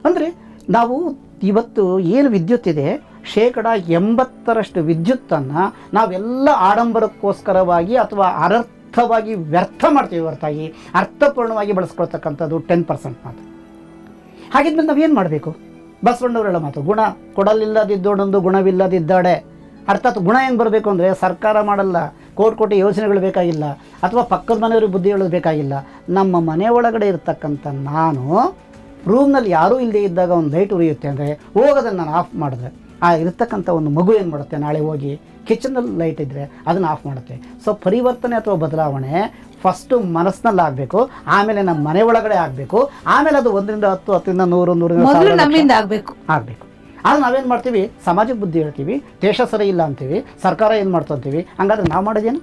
ಅಂದರೆ, ನಾವು ಇವತ್ತು ಏನು ವಿದ್ಯುತ್ ಇದೆ ಶೇಕಡ ಎಂಬತ್ತರಷ್ಟು ವಿದ್ಯುತ್ತನ್ನು ನಾವೆಲ್ಲ ಆಡಂಬರಕ್ಕೋಸ್ಕರವಾಗಿ ಅಥವಾ ಅನರ್ಥವಾಗಿ ವ್ಯರ್ಥ ಮಾಡ್ತೀವಿ ಹೊರತಾಗಿ, ಅರ್ಥಪೂರ್ಣವಾಗಿ ಬಳಸ್ಕೊಳ್ತಕ್ಕಂಥದ್ದು ಟೆನ್ ಪರ್ಸೆಂಟ್ ಮಾತ್ರ. ಹಾಗಿದ್ಮೇಲೆ ನಾವೇನು ಮಾಡಬೇಕು? ಬಸವಣ್ಣವರೆಲ್ಲ ಮಾತು, ಗುಣ ಕೊಡಲಿಲ್ಲದಿದ್ದೋಡೊಂದು ಗುಣವಿಲ್ಲದಿದ್ದಾಡೆ. ಅರ್ಥಾತ್ ಗುಣ ಹೆಂಗೆ ಬರಬೇಕು ಅಂದರೆ ಸರ್ಕಾರ ಮಾಡಲ್ಲ, ಕೋಟಿ ಕೋಟಿ ಯೋಜನೆಗಳು ಬೇಕಾಗಿಲ್ಲ, ಅಥವಾ ಪಕ್ಕದ ಮನೆಯವ್ರಿಗೆ ಬುದ್ಧಿ ಹೇಳೋದು ಬೇಕಾಗಿಲ್ಲ. ನಮ್ಮ ಮನೆ ಒಳಗಡೆ ಇರತಕ್ಕಂಥ ನಾನು ರೂಮ್ನಲ್ಲಿ ಯಾರೂ ಇಲ್ಲದೆ ಇದ್ದಾಗ ಒಂದು ಲೈಟ್ ಉರಿಯುತ್ತೆ ಅಂದರೆ ಹೋಗೋದನ್ನು ನಾನು ಆಫ್ ಮಾಡಿದ್ರೆ. ಆ ಇರ್ತಕ್ಕಂಥ ಒಂದು ಮಗು ಏನು ಮಾಡುತ್ತೆ? ನಾಳೆ ಹೋಗಿ ಕಿಚನಲ್ಲಿ ಲೈಟ್ ಇದ್ದರೆ ಅದನ್ನು ಆಫ್ ಮಾಡುತ್ತೆ. ಸೊ ಪರಿವರ್ತನೆ ಅಥವಾ ಬದಲಾವಣೆ ಫಸ್ಟು ಮನಸ್ಸಿನಲ್ಲಿ ಆಗಬೇಕು ಆಮೇಲೆ ನಮ್ಮ ಮನೆ ಒಳಗಡೆ ಆಗಬೇಕು ಆಮೇಲೆ ಅದು ಒಂದರಿಂದ ಹತ್ತು ಹತ್ತರಿಂದ ನೂರು ನೂರಿಂದ ನಮ್ಮಿಂದ ಆಗಬೇಕು. ಆಗಬೇಕು. ಆದ್ರೆ ನಾವೇನು ಮಾಡ್ತೀವಿ? ಸಮಾಜಕ್ಕೆ ಬುದ್ಧಿ ಹೇಳ್ತೀವಿ ದೇಶ ಸರಿ ಇಲ್ಲ ಅಂತೀವಿ ಸರ್ಕಾರ ಏನು ಮಾಡ್ತು ಅಂತೀವಿ? ಹಂಗಾದ್ರೆ ನಾವು ಮಾಡೋದೇನು?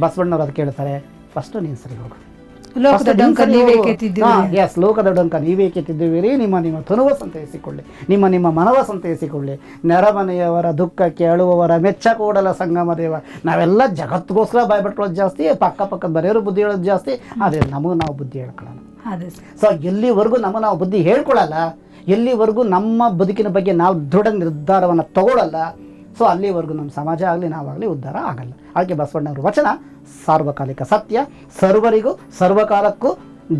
ಬಸವಣ್ಣವ್ರು ಅದು ಕೇಳ್ತಾರೆ ಫಸ್ಟು ನೀನು ಸರಿ ಹೋಗು. ಲೋಕದ ಡಂಕ ನೀವೇ ಕೆತ್ತಿದ್ದೀರಿ ಎಸ್ ಲೋಕದ ಡೊಂಕ ನೀವೇ ಕೆತ್ತಿದ್ದೀವಿರಿ ನಿಮ್ಮ ನಿಮ್ಮ ತನುವ ಸಂತೈಸಿಕೊಳ್ಳಿ. ನಿಮ್ಮ ನಿಮ್ಮ ಮನವ ಸಂತೈಸಿಕೊಳ್ಳಿ. ನೆರಮನೆಯವರ ದುಃಖಕ್ಕೆ ಅಳುವವರ ಮೆಚ್ಚ ಕೂಡಲ ಸಂಗಮ ದೇವ. ನಾವೆಲ್ಲ ಜಗತ್ತಿಗೋಸ್ಕರ ಭಯಪಟ್ಕೊಳ್ಳೋದು ಜಾಸ್ತಿ ಪಕ್ಕ ಪಕ್ಕದ ಬರೆಯೋರು ಬುದ್ಧಿ ಹೇಳೋದು ಜಾಸ್ತಿ ಆದರೆ ನಮಗೆ ನಾವು ಬುದ್ಧಿ ಹೇಳ್ಕೊಳ್ಳೋಣ ಸೊ ಎಲ್ಲಿವರೆಗೂ ನಮ್ಮ ನಾವು ಬುದ್ಧಿ ಹೇಳ್ಕೊಳ್ಳಲ್ಲ ಎಲ್ಲಿವರೆಗೂ ನಮ್ಮ ಬದುಕಿನ ಬಗ್ಗೆ ನಾವು ದೃಢ ನಿರ್ಧಾರವನ್ನು ತಗೊಳ್ಳಲ್ಲ ಸೊ ಅಲ್ಲಿವರೆಗೂ ನಮ್ಮ ಸಮಾಜ ಆಗಲಿ, ನಾವಾಗಲಿ ಉದ್ಧಾರ ಆಗಲ್ಲ. ಅದಕ್ಕೆ ಬಸವಣ್ಣವ್ರ ವಚನ, ಸಾರ್ವಕಾಲಿಕ ಸತ್ಯ, ಸರ್ವರಿಗೂ, ಸರ್ವಕಾಲಕ್ಕೂ,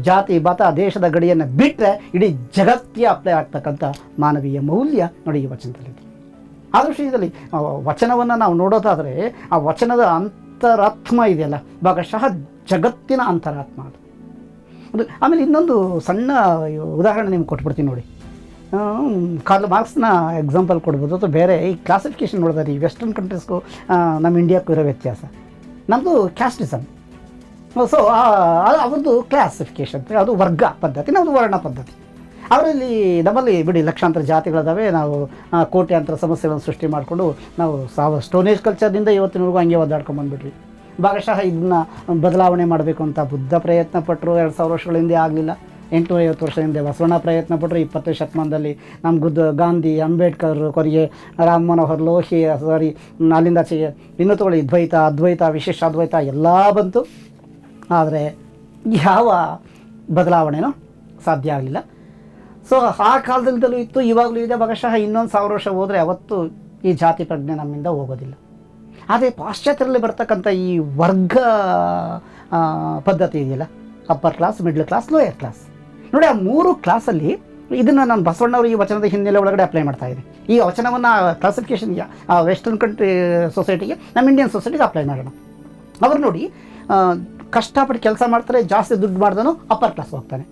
ಜಾತಿ, ಮತ, ದೇಶದ ಗಡಿಯನ್ನು ಬಿಟ್ಟರೆ ಇಡೀ ಜಗತ್ತಿಗೆ ಅಪ್ಲೈ ಆಗ್ತಕ್ಕಂಥ ಮಾನವೀಯ ಮೌಲ್ಯ ನೋಡಿ ಈ ವಚನದಲ್ಲಿದೆ ಆ ದೃಷ್ಟಿಯಲ್ಲಿ ವಚನವನ್ನು ನಾವು ನೋಡೋದಾದರೆ, ಆ ವಚನದ ಅಂತರಾತ್ಮ ಇದೆಯಲ್ಲ, ಭಾಗಶಃ ಜಗತ್ತಿನ ಅಂತರಾತ್ಮ ಅದು ಆಮೇಲೆ ಇನ್ನೊಂದು ಸಣ್ಣ ಉದಾಹರಣೆ ನಿಮ್ಗೆ ಕೊಟ್ಬಿಡ್ತೀನಿ ನೋಡಿ. ಕಾರ್ಲ್ ಮಾರ್ಕ್ಸ್ನ ಎಕ್ಸಾಂಪಲ್ ಕೊಡ್ಬೋದು. ಅಥವಾ ಬೇರೆ ಈ ಕ್ಲಾಸಿಫಿಕೇಷನ್ ನೋಡಿದ್ರೆ ಈ ವೆಸ್ಟರ್ನ್ ಕಂಟ್ರೀಸ್ಗೂ ನಮ್ಮ ಇಂಡಿಯಾಕ್ಕೂ ಇರೋ ವ್ಯತ್ಯಾಸ. ನಮ್ಮದು ಕ್ಯಾಸ್ಟಿಸಮ್ ಸೊ ಅವ್ರದ್ದು ಕ್ಲಾಸಿಫಿಕೇಷನ್ ಅದು ವರ್ಗ ಪದ್ಧತಿ ನಮ್ಮದು ವರ್ಣ ಪದ್ಧತಿ. ಅವರಲ್ಲಿ ನಮ್ಮಲ್ಲಿ ಬಿಡಿ ಲಕ್ಷಾಂತರ ಜಾತಿಗಳಿದಾವೆ. ನಾವು ಕೋಟ್ಯಂತರ ಸಮಸ್ಯೆಗಳನ್ನು ಸೃಷ್ಟಿ ಮಾಡಿಕೊಂಡು ನಾವು ಸಾವ ಸ್ಟೋನೇಜ್ ಕಲ್ಚರ್ನಿಂದ ಇವತ್ತಿನವರೆಗೂ ಹಂಗೆ ಒದ್ದಾಡ್ಕೊಂಡು ಬಂದುಬಿಟ್ವಿ. ಭಾಗಶಃ ಇದನ್ನ ಬದಲಾವಣೆ ಮಾಡಬೇಕು ಅಂತ ಬುದ್ಧ ಪ್ರಯತ್ನ ಪಟ್ಟರು ಎರಡು ಸಾವಿರ ವರ್ಷಗಳ ಹಿಂದೆ ಆಗಲಿಲ್ಲ. ಎಂಟುನೂರ ಐವತ್ತು ವರ್ಷದ ಹಿಂದೆ ಬಸವಣ್ಣ ಪ್ರಯತ್ನ ಪಟ್ಟರು ಇಪ್ಪತ್ತನೇ ಶತಮಾನದಲ್ಲಿ ನಮ್ಮ ಗುದ್ದು ಗಾಂಧಿ, ಅಂಬೇಡ್ಕರ್ ಕೊರಿಗೆ, ರಾಮ್ ಮನೋಹರ್ ಲೋಹಿ ಸಾರಿ ಅಲ್ಲಿಂದ ಇನ್ನೂ ತಗೊಳ್ಳಿ, ದ್ವೈತ, ಅದ್ವೈತ ವಿಶೇಷ ಅದ್ವೈತ ಎಲ್ಲ ಬಂತು. ಆದರೆ ಯಾವ ಬದಲಾವಣೆನೂ ಸಾಧ್ಯ ಆಗಲಿಲ್ಲ. ಸೊ ಆ ಕಾಲದಲ್ಲಿದ್ದಲೂ ಇತ್ತು, ಇವಾಗಲೂ ಇದೆ. ಭಾಗಶಃ ಇನ್ನೊಂದು ಸಾವಿರ ವರ್ಷ ಹೋದರೆ ಅವತ್ತು ಈ ಜಾತಿ ಪ್ರಜ್ಞೆ ನಮ್ಮಿಂದ ಹೋಗೋದಿಲ್ಲ. ಆದರೆ ಪಾಶ್ಚಾತ್ಯರಲ್ಲಿ ಬರ್ತಕ್ಕಂಥ ಈ ವರ್ಗ ಪದ್ಧತಿ ಇದೆಯಲ್ಲ? Upper class middle class lower class ನೋಡಿ, ಆ ಮೂರು ಕ್ಲಾಸಲ್ಲಿ ಇದನ್ನು ನಾನು ಬಸವಣ್ಣವರು ಈ ವಚನದ ಹಿನ್ನೆಲೆ ಒಳಗಡೆ ಅಪ್ಲೈ ಮಾಡ್ತಾ ಇದೆ ಈ ವಚನವನ್ನು ಕ್ಲಾಸಿಫಿಕೇಷನ್ಗೆ ವೆಸ್ಟರ್ನ್ ಕಂಟ್ರಿ ಸೊಸೈಟಿಗೆ ನಮ್ಮ ಇಂಡಿಯನ್ ಸೊಸೈಟಿಗೆ ಅಪ್ಲೈ ಮಾಡೋಣ. ಅವ್ರು ನೋಡಿ ಕಷ್ಟಪಟ್ಟು ಕೆಲಸ ಮಾಡ್ತಾರೆ, ಜಾಸ್ತಿ ದುಡ್ಡು ಮಾಡಿದನು ಅಪ್ಪರ್ ಕ್ಲಾಸ್ ಹೋಗ್ತಾನೆ.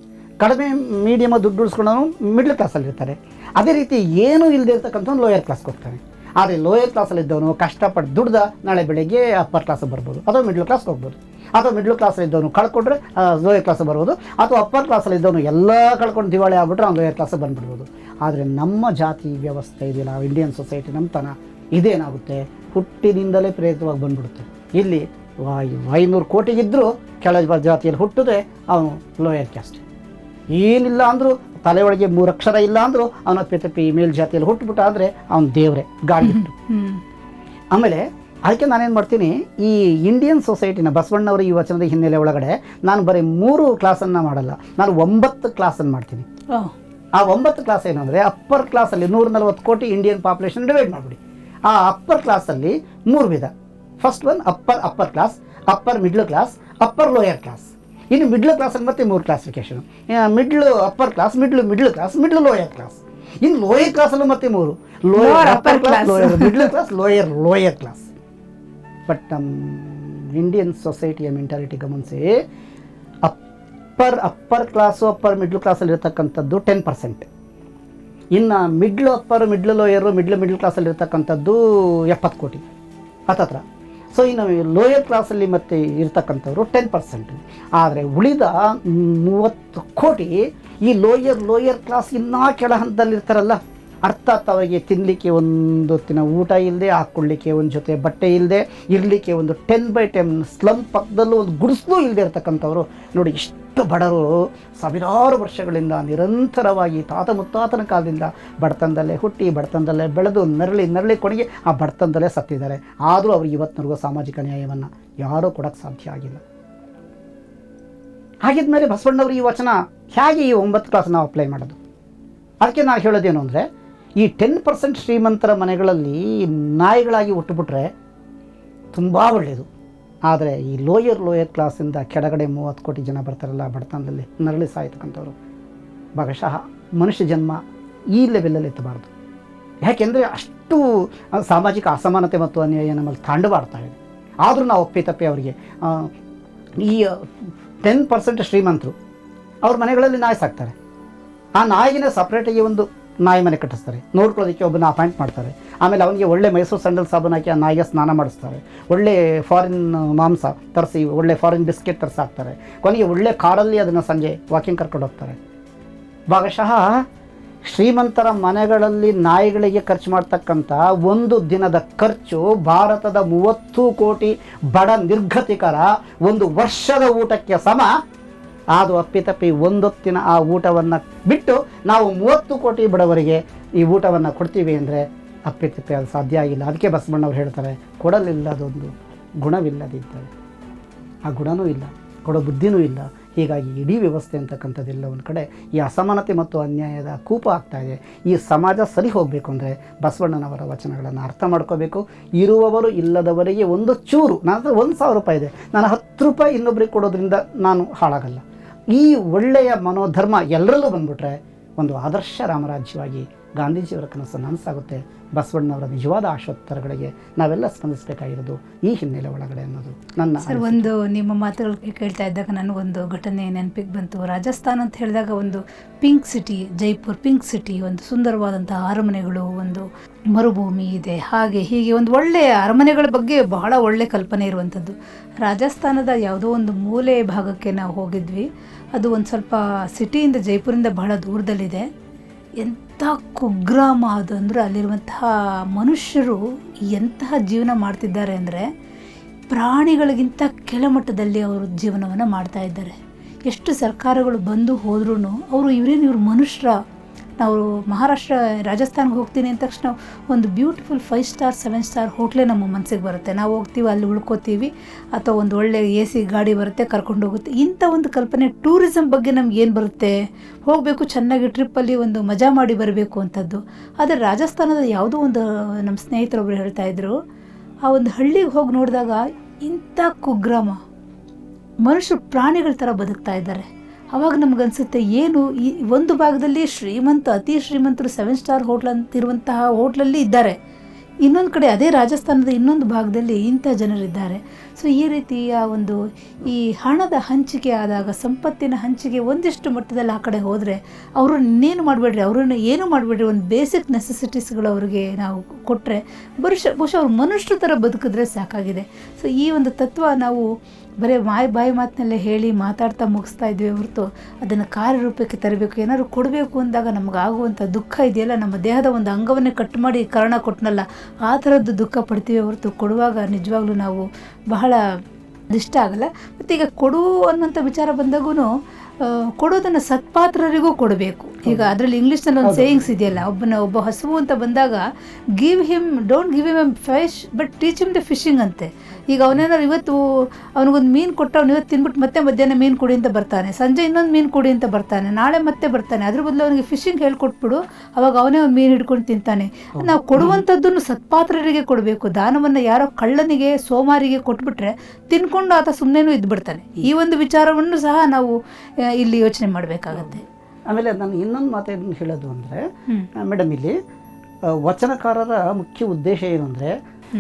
ಕಡಿಮೆ ಮೀಡಿಯಮ್ ದುಡ್ಡು ಉಳಿಸ್ಕೊಂಡವನು ಮಿಡ್ಲ್ ಕ್ಲಾಸಲ್ಲಿ ಇರ್ತಾರೆ. ಅದೇ ರೀತಿ ಏನೂ ಇಲ್ಲದೆ ಇರ್ತಕ್ಕಂಥವ್ನು ಲೋಯರ್ ಕ್ಲಾಸ್ಗೆ ಹೋಗ್ತಾನೆ. ಆದರೆ ಲೋಯರ್ ಕ್ಲಾಸಲ್ಲಿದ್ದವನು ಕಷ್ಟಪಟ್ಟು ದುಡ್ದ ನಾಳೆ ಬೆಳಗ್ಗೆ ಅಪ್ಪರ್ ಕ್ಲಾಸಿಗೆ ಬರ್ಬೋದು, ಅಥವಾ ಮಿಡ್ಲ್ ಕ್ಲಾಸ್ಗೆ ಹೋಗ್ಬೋದು. ಅಥವಾ ಮಿಡ್ಲ್ ಕ್ಲಾಸಲ್ಲಿ ಇದ್ದವನು ಕಳ್ಕೊಂಡ್ರೆ ಲೋಯರ್ ಕ್ಲಾಸ್ ಬರ್ಬೋದು. ಅಥವಾ ಅಪ್ಪರ್ ಕ್ಲಾಸಲ್ಲಿ ಇದ್ದವನು ಎಲ್ಲ ಕಳ್ಕೊಂಡು ದಿವಾಳಿ ಆಗ್ಬಿಟ್ರೆ ಅವ್ನು ಲೋಯರ್ ಕ್ಲಾಸಿಗೆ ಬಂದ್ಬಿಡ್ಬೋದು. ಆದರೆ ನಮ್ಮ ಜಾತಿ ವ್ಯವಸ್ಥೆ ಇದೆಯಲ್ಲ ಇಂಡಿಯನ್ ಸೊಸೈಟಿ ನಮ್ಮತನ ಇದೇನಾಗುತ್ತೆ? ಹುಟ್ಟಿನಿಂದಲೇ ಪ್ರೇರಿತವಾಗಿ ಬಂದ್ಬಿಡುತ್ತೆ. ಇಲ್ಲಿ ಐನೂರು ಕೋಟಿಗಿದ್ದರೂ ಕೆಳ ಜಾತಿಯಲ್ಲಿ ಹುಟ್ಟಿದ್ರೆ ಅವನು ಲೋಯರ್ ಕ್ಯಾಸ್ಟ್ ಏನಿಲ್ಲ ಅಂದರೂ ತಲೆ ಒಳಗೆ ಮೂರು ಅಕ್ಷರ ಇಲ್ಲ ಅಂದರೂ ಅವನ ಪಿತಪಿ ಮೇಲ್ ಜಾತಿಯಲ್ಲಿ ಹುಟ್ಟುಬಿಟ್ಟ ಅಂದರೆ ಅವನು ದೇವರೇ ಗಾಳಿ ಆಮೇಲೆ ಅದಕ್ಕೆ ನಾನೇನು ಮಾಡ್ತೀನಿ ಈ ಇಂಡಿಯನ್ ಸೊಸೈಟಿನ ಬಸವಣ್ಣವರ ಈ ವಚನದ ಹಿನ್ನೆಲೆ ಒಳಗಡೆ ನಾನು ಬರೀ ಮೂರು ಕ್ಲಾಸನ್ನು ಮಾಡಲ್ಲ ನಾನು ಒಂಬತ್ತು ಕ್ಲಾಸನ್ನು ಮಾಡ್ತೀನಿ. ಆ ಒಂಬತ್ತು ಕ್ಲಾಸ್ ಏನು ಅಂದರೆ ಅಪ್ಪರ್ ಕ್ಲಾಸಲ್ಲಿ ನೂರ ನಲವತ್ತು ಕೋಟಿ ಇಂಡಿಯನ್ ಪಾಪ್ಯುಲೇಷನ್ ಡಿವೈಡ್ ಮಾಡಿಬಿಡಿ. ಆ ಅಪ್ಪರ್ ಕ್ಲಾಸಲ್ಲಿ ಮೂರು ವಿಧ. First one upper upper class upper middle class upper lower class ಇನ್ನು ಮಿಡ್ಲ್ ಕ್ಲಾಸಲ್ಲಿ ಮತ್ತೆ ಮೂರು classification middle upper class middle middle class middle lower class ಇನ್ನು ಲೋಯರ್ ಕ್ಲಾಸಲ್ಲೂ ಮತ್ತೆ ಮೂರು. Lower upper class. Lower middle class lower lower class but ನಮ್ಮ Indian ಸೊಸೈಟಿಯ ಮೆಂಟಾಲಿಟಿ ಗಮನಿಸಿ upper upper class upper middle ಕ್ಲಾಸಲ್ಲಿ ಇರತಕ್ಕಂಥದ್ದು ಟೆನ್ ಪರ್ಸೆಂಟ್ ಇನ್ನು middle upper middle lower middle middle ಕ್ಲಾಸಲ್ಲಿ ಇರ್ತಕ್ಕಂಥದ್ದು ಎಪ್ಪತ್ತು ಕೋಟಿ. ಹತ್ತತ್ರ. ಸೊ ಇನ್ನು ಲೋಯರ್ ಕ್ಲಾಸಲ್ಲಿ ಮತ್ತೆ ಇರ್ತಕ್ಕಂಥವ್ರು ಟೆನ್ ಪರ್ಸೆಂಟ್ ಆದರೆ ಉಳಿದ ಮೂವತ್ತು ಕೋಟಿ ಈ ಲೋಯರ್ ಲೋಯರ್ ಕ್ಲಾಸ್ ಇನ್ನೂ ಕೆಳ ಹಂತದಲ್ಲಿರ್ತಾರಲ್ಲ ಅರ್ಥಾತ್ ಅವರಿಗೆ ತಿನ್ನಲಿಕ್ಕೆ ಒಂದು ಹೊತ್ತಿನ ಊಟ ಇಲ್ಲದೆ, ಹಾಕ್ಕೊಳ್ಳಿಕ್ಕೆ ಒಂದು ಜೊತೆ ಬಟ್ಟೆ ಇಲ್ಲದೆ, ಇರಲಿಕ್ಕೆ ಒಂದು ಟೆನ್ ಬೈ ಟೆನ್ ಸ್ಲಂ ಪಕ್ಕದಲ್ಲೂ ಒಂದು ಗುಡಿಸ್ಲೂ ಇಲ್ಲದೆ ಇರ್ತಕ್ಕಂಥವ್ರು. ನೋಡಿ, ಇಷ್ಟು ಬಡವರು ಸಾವಿರಾರು ವರ್ಷಗಳಿಂದ ನಿರಂತರವಾಗಿ ತಾತ ಮುತ್ತಾತನ ಕಾಲದಿಂದ ಬಡತನದಲ್ಲೇ ಹುಟ್ಟಿ, ಬಡತನದಲ್ಲೇ ಬೆಳೆದು, ನರಳಿ ನರಳಿ ಕೊನೆಗೆ ಆ ಬಡತನದಲ್ಲೇ ಸತ್ತಿದ್ದಾರೆ. ಆದರೂ ಅವ್ರಿಗೆ ಇವತ್ತಿನವರೆಗೂ ಸಾಮಾಜಿಕ ನ್ಯಾಯವನ್ನು ಯಾರೂ ಕೊಡೋಕ್ಕೆ ಸಾಧ್ಯ ಆಗಿಲ್ಲ. ಹಾಗಿದ್ಮೇಲೆ ಬಸವಣ್ಣವರು ಈ ವಚನ ಹೇಗೆ ಈ ಒಂಬತ್ತು ಕ್ಲಾಸ್ ನಾವು ಅಪ್ಲೈ ಮಾಡೋದು? ಅದಕ್ಕೆ ನಾನು ಹೇಳೋದೇನು ಅಂದರೆ ಈ ಟೆನ್ ಪರ್ಸೆಂಟ್ ಶ್ರೀಮಂತರ ಮನೆಗಳಲ್ಲಿ ನಾಯಿಗಳಾಗಿ ಹುಟ್ಟುಬಿಟ್ರೆ ತುಂಬ ಒಳ್ಳೆಯದು. ಆದರೆ ಈ ಲೋಯರ್ ಲೋಯರ್ ಕ್ಲಾಸಿಂದ ಕೆಳಗಡೆ ಮೂವತ್ತು ಕೋಟಿ ಜನ ಬರ್ತಾರಲ್ಲ ಬಡತನದಲ್ಲಿ, ನರಳಿ ಸಾಯ್ತಕ್ಕಂಥವ್ರು ಭಾಗಶಃ ಮನುಷ್ಯ ಜನ್ಮ ಈ ಲೆವೆಲಲ್ಲಿ ಎತ್ತಬಾರ್ದು. ಯಾಕೆಂದರೆ ಅಷ್ಟು ಸಾಮಾಜಿಕ ಅಸಮಾನತೆ ಮತ್ತು ಅನ್ಯಾಯ ನಮ್ಮಲ್ಲಿ ತಾಂಡವಾಡ್ತಾ ಇದೆ. ಆದರೂ ನಾವು ಒಪ್ಪಿ ತಪ್ಪಿ ಅವರಿಗೆ ಈ ಟೆನ್ ಪರ್ಸೆಂಟ್ ಶ್ರೀಮಂತರು, ಅವ್ರ ಮನೆಗಳಲ್ಲಿ ನಾಯಿ ಸಾಕ್ತಾರೆ. ಆ ನಾಯಿಗೆ ಸಪ್ರೇಟಾಗಿ ಒಂದು ನಾಯಿ ಮನೆ ಕಟ್ಟಿಸ್ತಾರೆ. ನೋಡ್ಕೊಳ್ಳೋದಕ್ಕೆ ಒಬ್ಬನ ಅಪಾಯಿಂಟ್ ಮಾಡ್ತಾರೆ. ಆಮೇಲೆ ಅವನಿಗೆ ಒಳ್ಳೆ ಮೈಸೂರು ಸ್ಯಾಂಡಲ್ ಸಾಬೂನು ಹಾಕಿ ಆ ನಾಯಿಗೆ ಸ್ನಾನ ಮಾಡಿಸ್ತಾರೆ. ಒಳ್ಳೆ ಫಾರಿನ್ ಮಾಂಸ ತರಿಸಿ, ಒಳ್ಳೆ ಫಾರಿನ್ ಬಿಸ್ಕೆಟ್ ತರಿಸಿ ಹಾಕ್ತಾರೆ. ಕೊನೆಗೆ ಒಳ್ಳೆ ಕಾರಲ್ಲಿ ಅದನ್ನು ಸಂಜೆ ವಾಕಿಂಗ್ ಕರ್ಕೊಂಡು ಹೋಗ್ತಾರೆ. ಭಾಗಶಃ ಶ್ರೀಮಂತರ ಮನೆಗಳಲ್ಲಿ ನಾಯಿಗಳಿಗೆ ಖರ್ಚು ಮಾಡ್ತಕ್ಕಂಥ ಒಂದು ದಿನದ ಖರ್ಚು ಭಾರತದ ಮೂವತ್ತು ಕೋಟಿ ಬಡ ನಿರ್ಗತಿಕರ ಒಂದು ವರ್ಷದ ಊಟಕ್ಕೆ ಸಮ. ಅದು ಅಪ್ಪಿತಪ್ಪಿ ಒಂದೊತ್ತಿನ ಆ ಊಟವನ್ನು ಬಿಟ್ಟು ನಾವು ಮೂವತ್ತು ಕೋಟಿ ಬಡವರಿಗೆ ಈ ಊಟವನ್ನು ಕೊಡ್ತೀವಿ ಅಂದರೆ ಅಪ್ಪಿತಪ್ಪಿ ಅದು ಸಾಧ್ಯ ಆಗಿಲ್ಲ. ಅದಕ್ಕೆ ಬಸವಣ್ಣವ್ರು ಹೇಳ್ತಾರೆ, ಕೊಡಲಿಲ್ಲದೊಂದು ಗುಣವಿಲ್ಲದಿದ್ದರೆ. ಆ ಗುಣನೂ ಇಲ್ಲ, ಕೊಡೋ ಬುದ್ಧಿನೂ ಇಲ್ಲ. ಹೀಗಾಗಿ ಇಡೀ ವ್ಯವಸ್ಥೆ ಅಂತಕ್ಕಂಥದ್ದೆಲ್ಲ ಒಂದು ಕಡೆ ಈ ಅಸಮಾನತೆ ಮತ್ತು ಅನ್ಯಾಯದ ಕೂಪ ಆಗ್ತಾ ಈ ಸಮಾಜ ಸರಿ ಹೋಗಬೇಕು ಅಂದರೆ ಬಸವಣ್ಣನವರ ವಚನಗಳನ್ನು ಅರ್ಥ ಮಾಡ್ಕೋಬೇಕು. ಇರುವವರು ಇಲ್ಲದವರಿಗೆ ಒಂದು ಚೂರು, ನನ್ನ ಹತ್ರ ಒಂದು ಸಾವಿರ ರೂಪಾಯಿ ಇದೆ. ನಾನು ಹತ್ತು ರೂಪಾಯಿ ಇನ್ನೊಬ್ರಿಗೆ ಕೊಡೋದ್ರಿಂದ ನಾನು ಹಾಳಾಗಲ್ಲ. ಈ ಒಳ್ಳೆಯ ಮನೋಧರ್ಮ ಎಲ್ಲರಲ್ಲೂ ಬಂದ್ಬಿಟ್ರೆ ಒಂದು ಆದರ್ಶ ರಾಮರಾಜ್ಯವಾಗಿ ಗಾಂಧೀಜಿಯವರ ಕನಸು ನನಸಾಗುತ್ತೆ. ಬಸವಣ್ಣವರ ನಿಜವಾದ ಆಶೋತ್ತರಗಳಿಗೆ ನಾವೆಲ್ಲ ಸ್ಪಂದಿಸಬೇಕಾಗಿರೋದು ಈ ಹಿನ್ನೆಲೆ ಒಳಗಡೆ ಅನ್ನೋದು ನನ್ನ ಸರ್ ಒಂದು ನಿಮ್ಮ ಮಾತುಗಳು ಕೇಳ್ತಾ ಇದ್ದಾಗ ನನಗೊಂದು ಘಟನೆ ನೆನಪಿಗೆ ಬಂತು. ರಾಜಸ್ಥಾನ ಅಂತ ಹೇಳಿದಾಗ ಒಂದು pink city Jaipur pink city ಒಂದು ಸುಂದರವಾದಂತಹ ಅರಮನೆಗಳು ಒಂದು ಮರುಭೂಮಿ ಇದೆ. ಹಾಗೆ ಹೀಗೆ ಒಂದು ಒಳ್ಳೆಯ ಅರಮನೆಗಳ ಬಗ್ಗೆ ಬಹಳ ಒಳ್ಳೆ ಕಲ್ಪನೆ ಇರುವಂಥದ್ದು. ರಾಜಸ್ಥಾನದ ಯಾವುದೋ ಒಂದು ಮೂಲೆ ಭಾಗಕ್ಕೆ ನಾವು ಹೋಗಿದ್ವಿ. ಅದು ಒಂದು ಸ್ವಲ್ಪ ಸಿಟಿಯಿಂದ ಜೈಪುರಿಂದ ಬಹಳ ದೂರದಲ್ಲಿದೆ. ಎಂಥ ಕುಗ್ರಾಮ ಅದು ಅಂದರೆ ಅಲ್ಲಿರುವಂತಹ ಮನುಷ್ಯರು ಎಂತಹ ಜೀವನ ಮಾಡ್ತಿದ್ದಾರೆ ಅಂದರೆ ಪ್ರಾಣಿಗಳಿಗಿಂತ ಕೆಳಮಟ್ಟದಲ್ಲಿ ಅವರು ಜೀವನವನ್ನು ಮಾಡ್ತಾ ಇದ್ದಾರೆ. ಎಷ್ಟು ಸರ್ಕಾರಗಳು ಬಂದು ಹೋದ್ರೂ ಅವರು ಇವರೇನು ಇವ್ರು ಮನುಷ್ಯರ ನಾವು ಮಹಾರಾಷ್ಟ್ರ, ರಾಜಸ್ಥಾನ್ಗೆ ಹೋಗ್ತೀನಿ ಅಂದ ತಕ್ಷಣ ಒಂದು beautiful five star seven star ಹೋಟ್ಲೇ ನಮ್ಮ ಮನಸ್ಸಿಗೆ ಬರುತ್ತೆ. ನಾವು ಹೋಗ್ತೀವಿ, ಅಲ್ಲಿ ಉಳ್ಕೋತೀವಿ, ಅಥವಾ ಒಂದು ಒಳ್ಳೆ ಎ ಸಿ ಗಾಡಿ ಬರುತ್ತೆ, ಕರ್ಕೊಂಡು ಹೋಗುತ್ತೆ. ಇಂಥ ಒಂದು ಕಲ್ಪನೆ ಟೂರಿಸಮ್ ಬಗ್ಗೆ ನಮ್ಗೆ ಏನು ಬರುತ್ತೆ? ಹೋಗಬೇಕು, ಚೆನ್ನಾಗಿ ಟ್ರಿಪ್ಪಲ್ಲಿ ಒಂದು ಮಜಾ ಮಾಡಿ ಬರಬೇಕು ಅಂಥದ್ದು. ಆದರೆ ರಾಜಸ್ಥಾನದ ಯಾವುದೋ ಒಂದು, ನಮ್ಮ ಸ್ನೇಹಿತರೊಬ್ಬರು ಹೇಳ್ತಾ ಇದ್ರು, ಆ ಒಂದು ಹಳ್ಳಿಗೆ ಹೋಗಿ ನೋಡಿದಾಗ ಇಂಥ ಕುಗ್ರಾಮ, ಮನುಷ್ಯರು ಪ್ರಾಣಿಗಳ ಥರ ಬದುಕ್ತಾ ಇದ್ದಾರೆ. ಅವಾಗ ನಮಗನ್ಸುತ್ತೆ, ಏನು ಈ ಒಂದು ಭಾಗದಲ್ಲಿ ಶ್ರೀಮಂತ, ಅತಿ ಶ್ರೀಮಂತರು ಸೆವೆನ್ ಸ್ಟಾರ್ ಹೋಟ್ಲ್ ಅಂತಿರುವಂತಹ ಹೋಟ್ಲಲ್ಲಿ ಇದ್ದಾರೆ. ಇನ್ನೊಂದು ಕಡೆ ಅದೇ ರಾಜಸ್ಥಾನದ ಇನ್ನೊಂದು ಭಾಗದಲ್ಲಿ ಇಂಥ ಜನರಿದ್ದಾರೆ. ಸೊ ಈ ರೀತಿಯ ಒಂದು ಈ ಹಣದ ಹಂಚಿಕೆ ಆದಾಗ, ಸಂಪತ್ತಿನ ಹಂಚಿಕೆ ಒಂದಿಷ್ಟು ಮಟ್ಟದಲ್ಲಿ ಆ ಕಡೆ ಹೋದರೆ, ಅವರು ಇನ್ನೇನು ಮಾಡಬೇಡ್ರಿ, ಅವರನ್ನು ಏನು ಮಾಡಬೇಡ್ರಿ, ಒಂದು ಬೇಸಿಕ್ ನೆಸೆಸಿಟೀಸ್ಗಳು ಅವರಿಗೆ ನಾವು ಕೊಟ್ಟರೆ ಬರುಷ ಬಹುಶಃ ಅವ್ರು ಮನುಷ್ಯರ ಥರ ಬದುಕಿದ್ರೆ ಸಾಕಾಗಿದೆ. ಸೊ ಈ ಒಂದು ತತ್ವ ನಾವು ಬರೀ ಮಾಯ ಬಾಯಿ ಮಾತಿನಲ್ಲೇ ಹೇಳಿ ಮಾತಾಡ್ತಾ ಮುಗಿಸ್ತಾ ಇದ್ವಿ ಹೊರತು ಅದನ್ನು ಕಾರ್ಯರೂಪಕ್ಕೆ ತರಬೇಕು. ಏನಾದರೂ ಕೊಡಬೇಕು ಅಂದಾಗ ನಮಗಾಗುವಂಥ ದುಃಖ ಇದೆಯಲ್ಲ ನಮ್ಮ ದೇಹದ ಒಂದು ಅಂಗವನ್ನೇ ಕಟ್ ಮಾಡಿ ಕಾರಣ ಕೊಟ್ಟನಲ್ಲ ಆ ಥರದ್ದು ದುಃಖ ಪಡ್ತೀವಿ ಹೊರತು ಕೊಡುವಾಗ ನಿಜವಾಗ್ಲೂ ನಾವು ಬಹಳ ಇಷ್ಟ ಆಗಲ್ಲ. ಮತ್ತು ಈಗ ಕೊಡು ಅನ್ನೋಂಥ ವಿಚಾರ ಬಂದಾಗೂ ಕೊಡೋದನ್ನು ಸತ್ಪಾತ್ರರಿಗೂ ಕೊಡಬೇಕು. ಈಗ ಅದರಲ್ಲಿ ಇಂಗ್ಲೀಷ್ನಲ್ಲಿ ಒಂದು ಸೇಯಿಂಗ್ಸ್ ಇದೆಯಲ್ಲ ಒಬ್ಬನ ಒಬ್ಬ ಹಸುವು ಅಂತ ಬಂದಾಗ give him don't give him him fish but teach him the fishing ಅಂತೆ. ಈಗ ಅವನೇನಾರು ಇವತ್ತು ಅವನಿಗೊಂದು ಮೀನು ಕೊಟ್ಟು ಅವ್ನು ಇವತ್ತು ತಿನ್ಬಿಟ್ಟು ಮತ್ತೆ ಮಧ್ಯಾಹ್ನ ಮೀನು ಕೊಡಿ ಅಂತ ಬರ್ತಾನೆ. ಸಂಜೆ ಇನ್ನೊಂದು ಮೀನು ಕೊಡಿ ಅಂತ ಬರ್ತಾನೆ. ನಾಳೆ ಮತ್ತೆ ಬರ್ತಾನೆ. ಅದ್ರ ಬದಲು ಅವನಿಗೆ ಫಿಶಿಂಗ್ ಹೇಳ್ಕೊಟ್ಬಿಡು. ಅವಾಗ ಅವನೇ ಒಂದು ಮೀನು ಹಿಡ್ಕೊಂಡು ತಿಂತಾನೆ. ನಾವು ಕೊಡುವಂಥದ್ದನ್ನು ಸತ್ಪಾತ್ರರಿಗೆ ಕೊಡಬೇಕು. ದಾನವನ್ನು ಯಾರೋ ಕಳ್ಳನಿಗೆ ಸೋಮಾರಿಗೆ ಕೊಟ್ಬಿಟ್ರೆ ತಿನ್ಕೊಂಡು ಆತ ಸುಮ್ಮನೆನೂ ಇದ್ಬಿಡ್ತಾನೆ. ಈ ಒಂದು ವಿಚಾರವನ್ನು ಸಹ ನಾವು ಇಲ್ಲಿ ಯೋಚನೆ ಮಾಡಬೇಕಾಗತ್ತೆ. ಆಮೇಲೆ ನಾನು ಇನ್ನೊಂದು ಮಾತೇನು ಹೇಳೋದು ಅಂದರೆ. ಮೇಡಮ್ ಇಲ್ಲಿ ವಚನಕಾರರ ಮುಖ್ಯ ಉದ್ದೇಶ ಏನು ಅಂದರೆ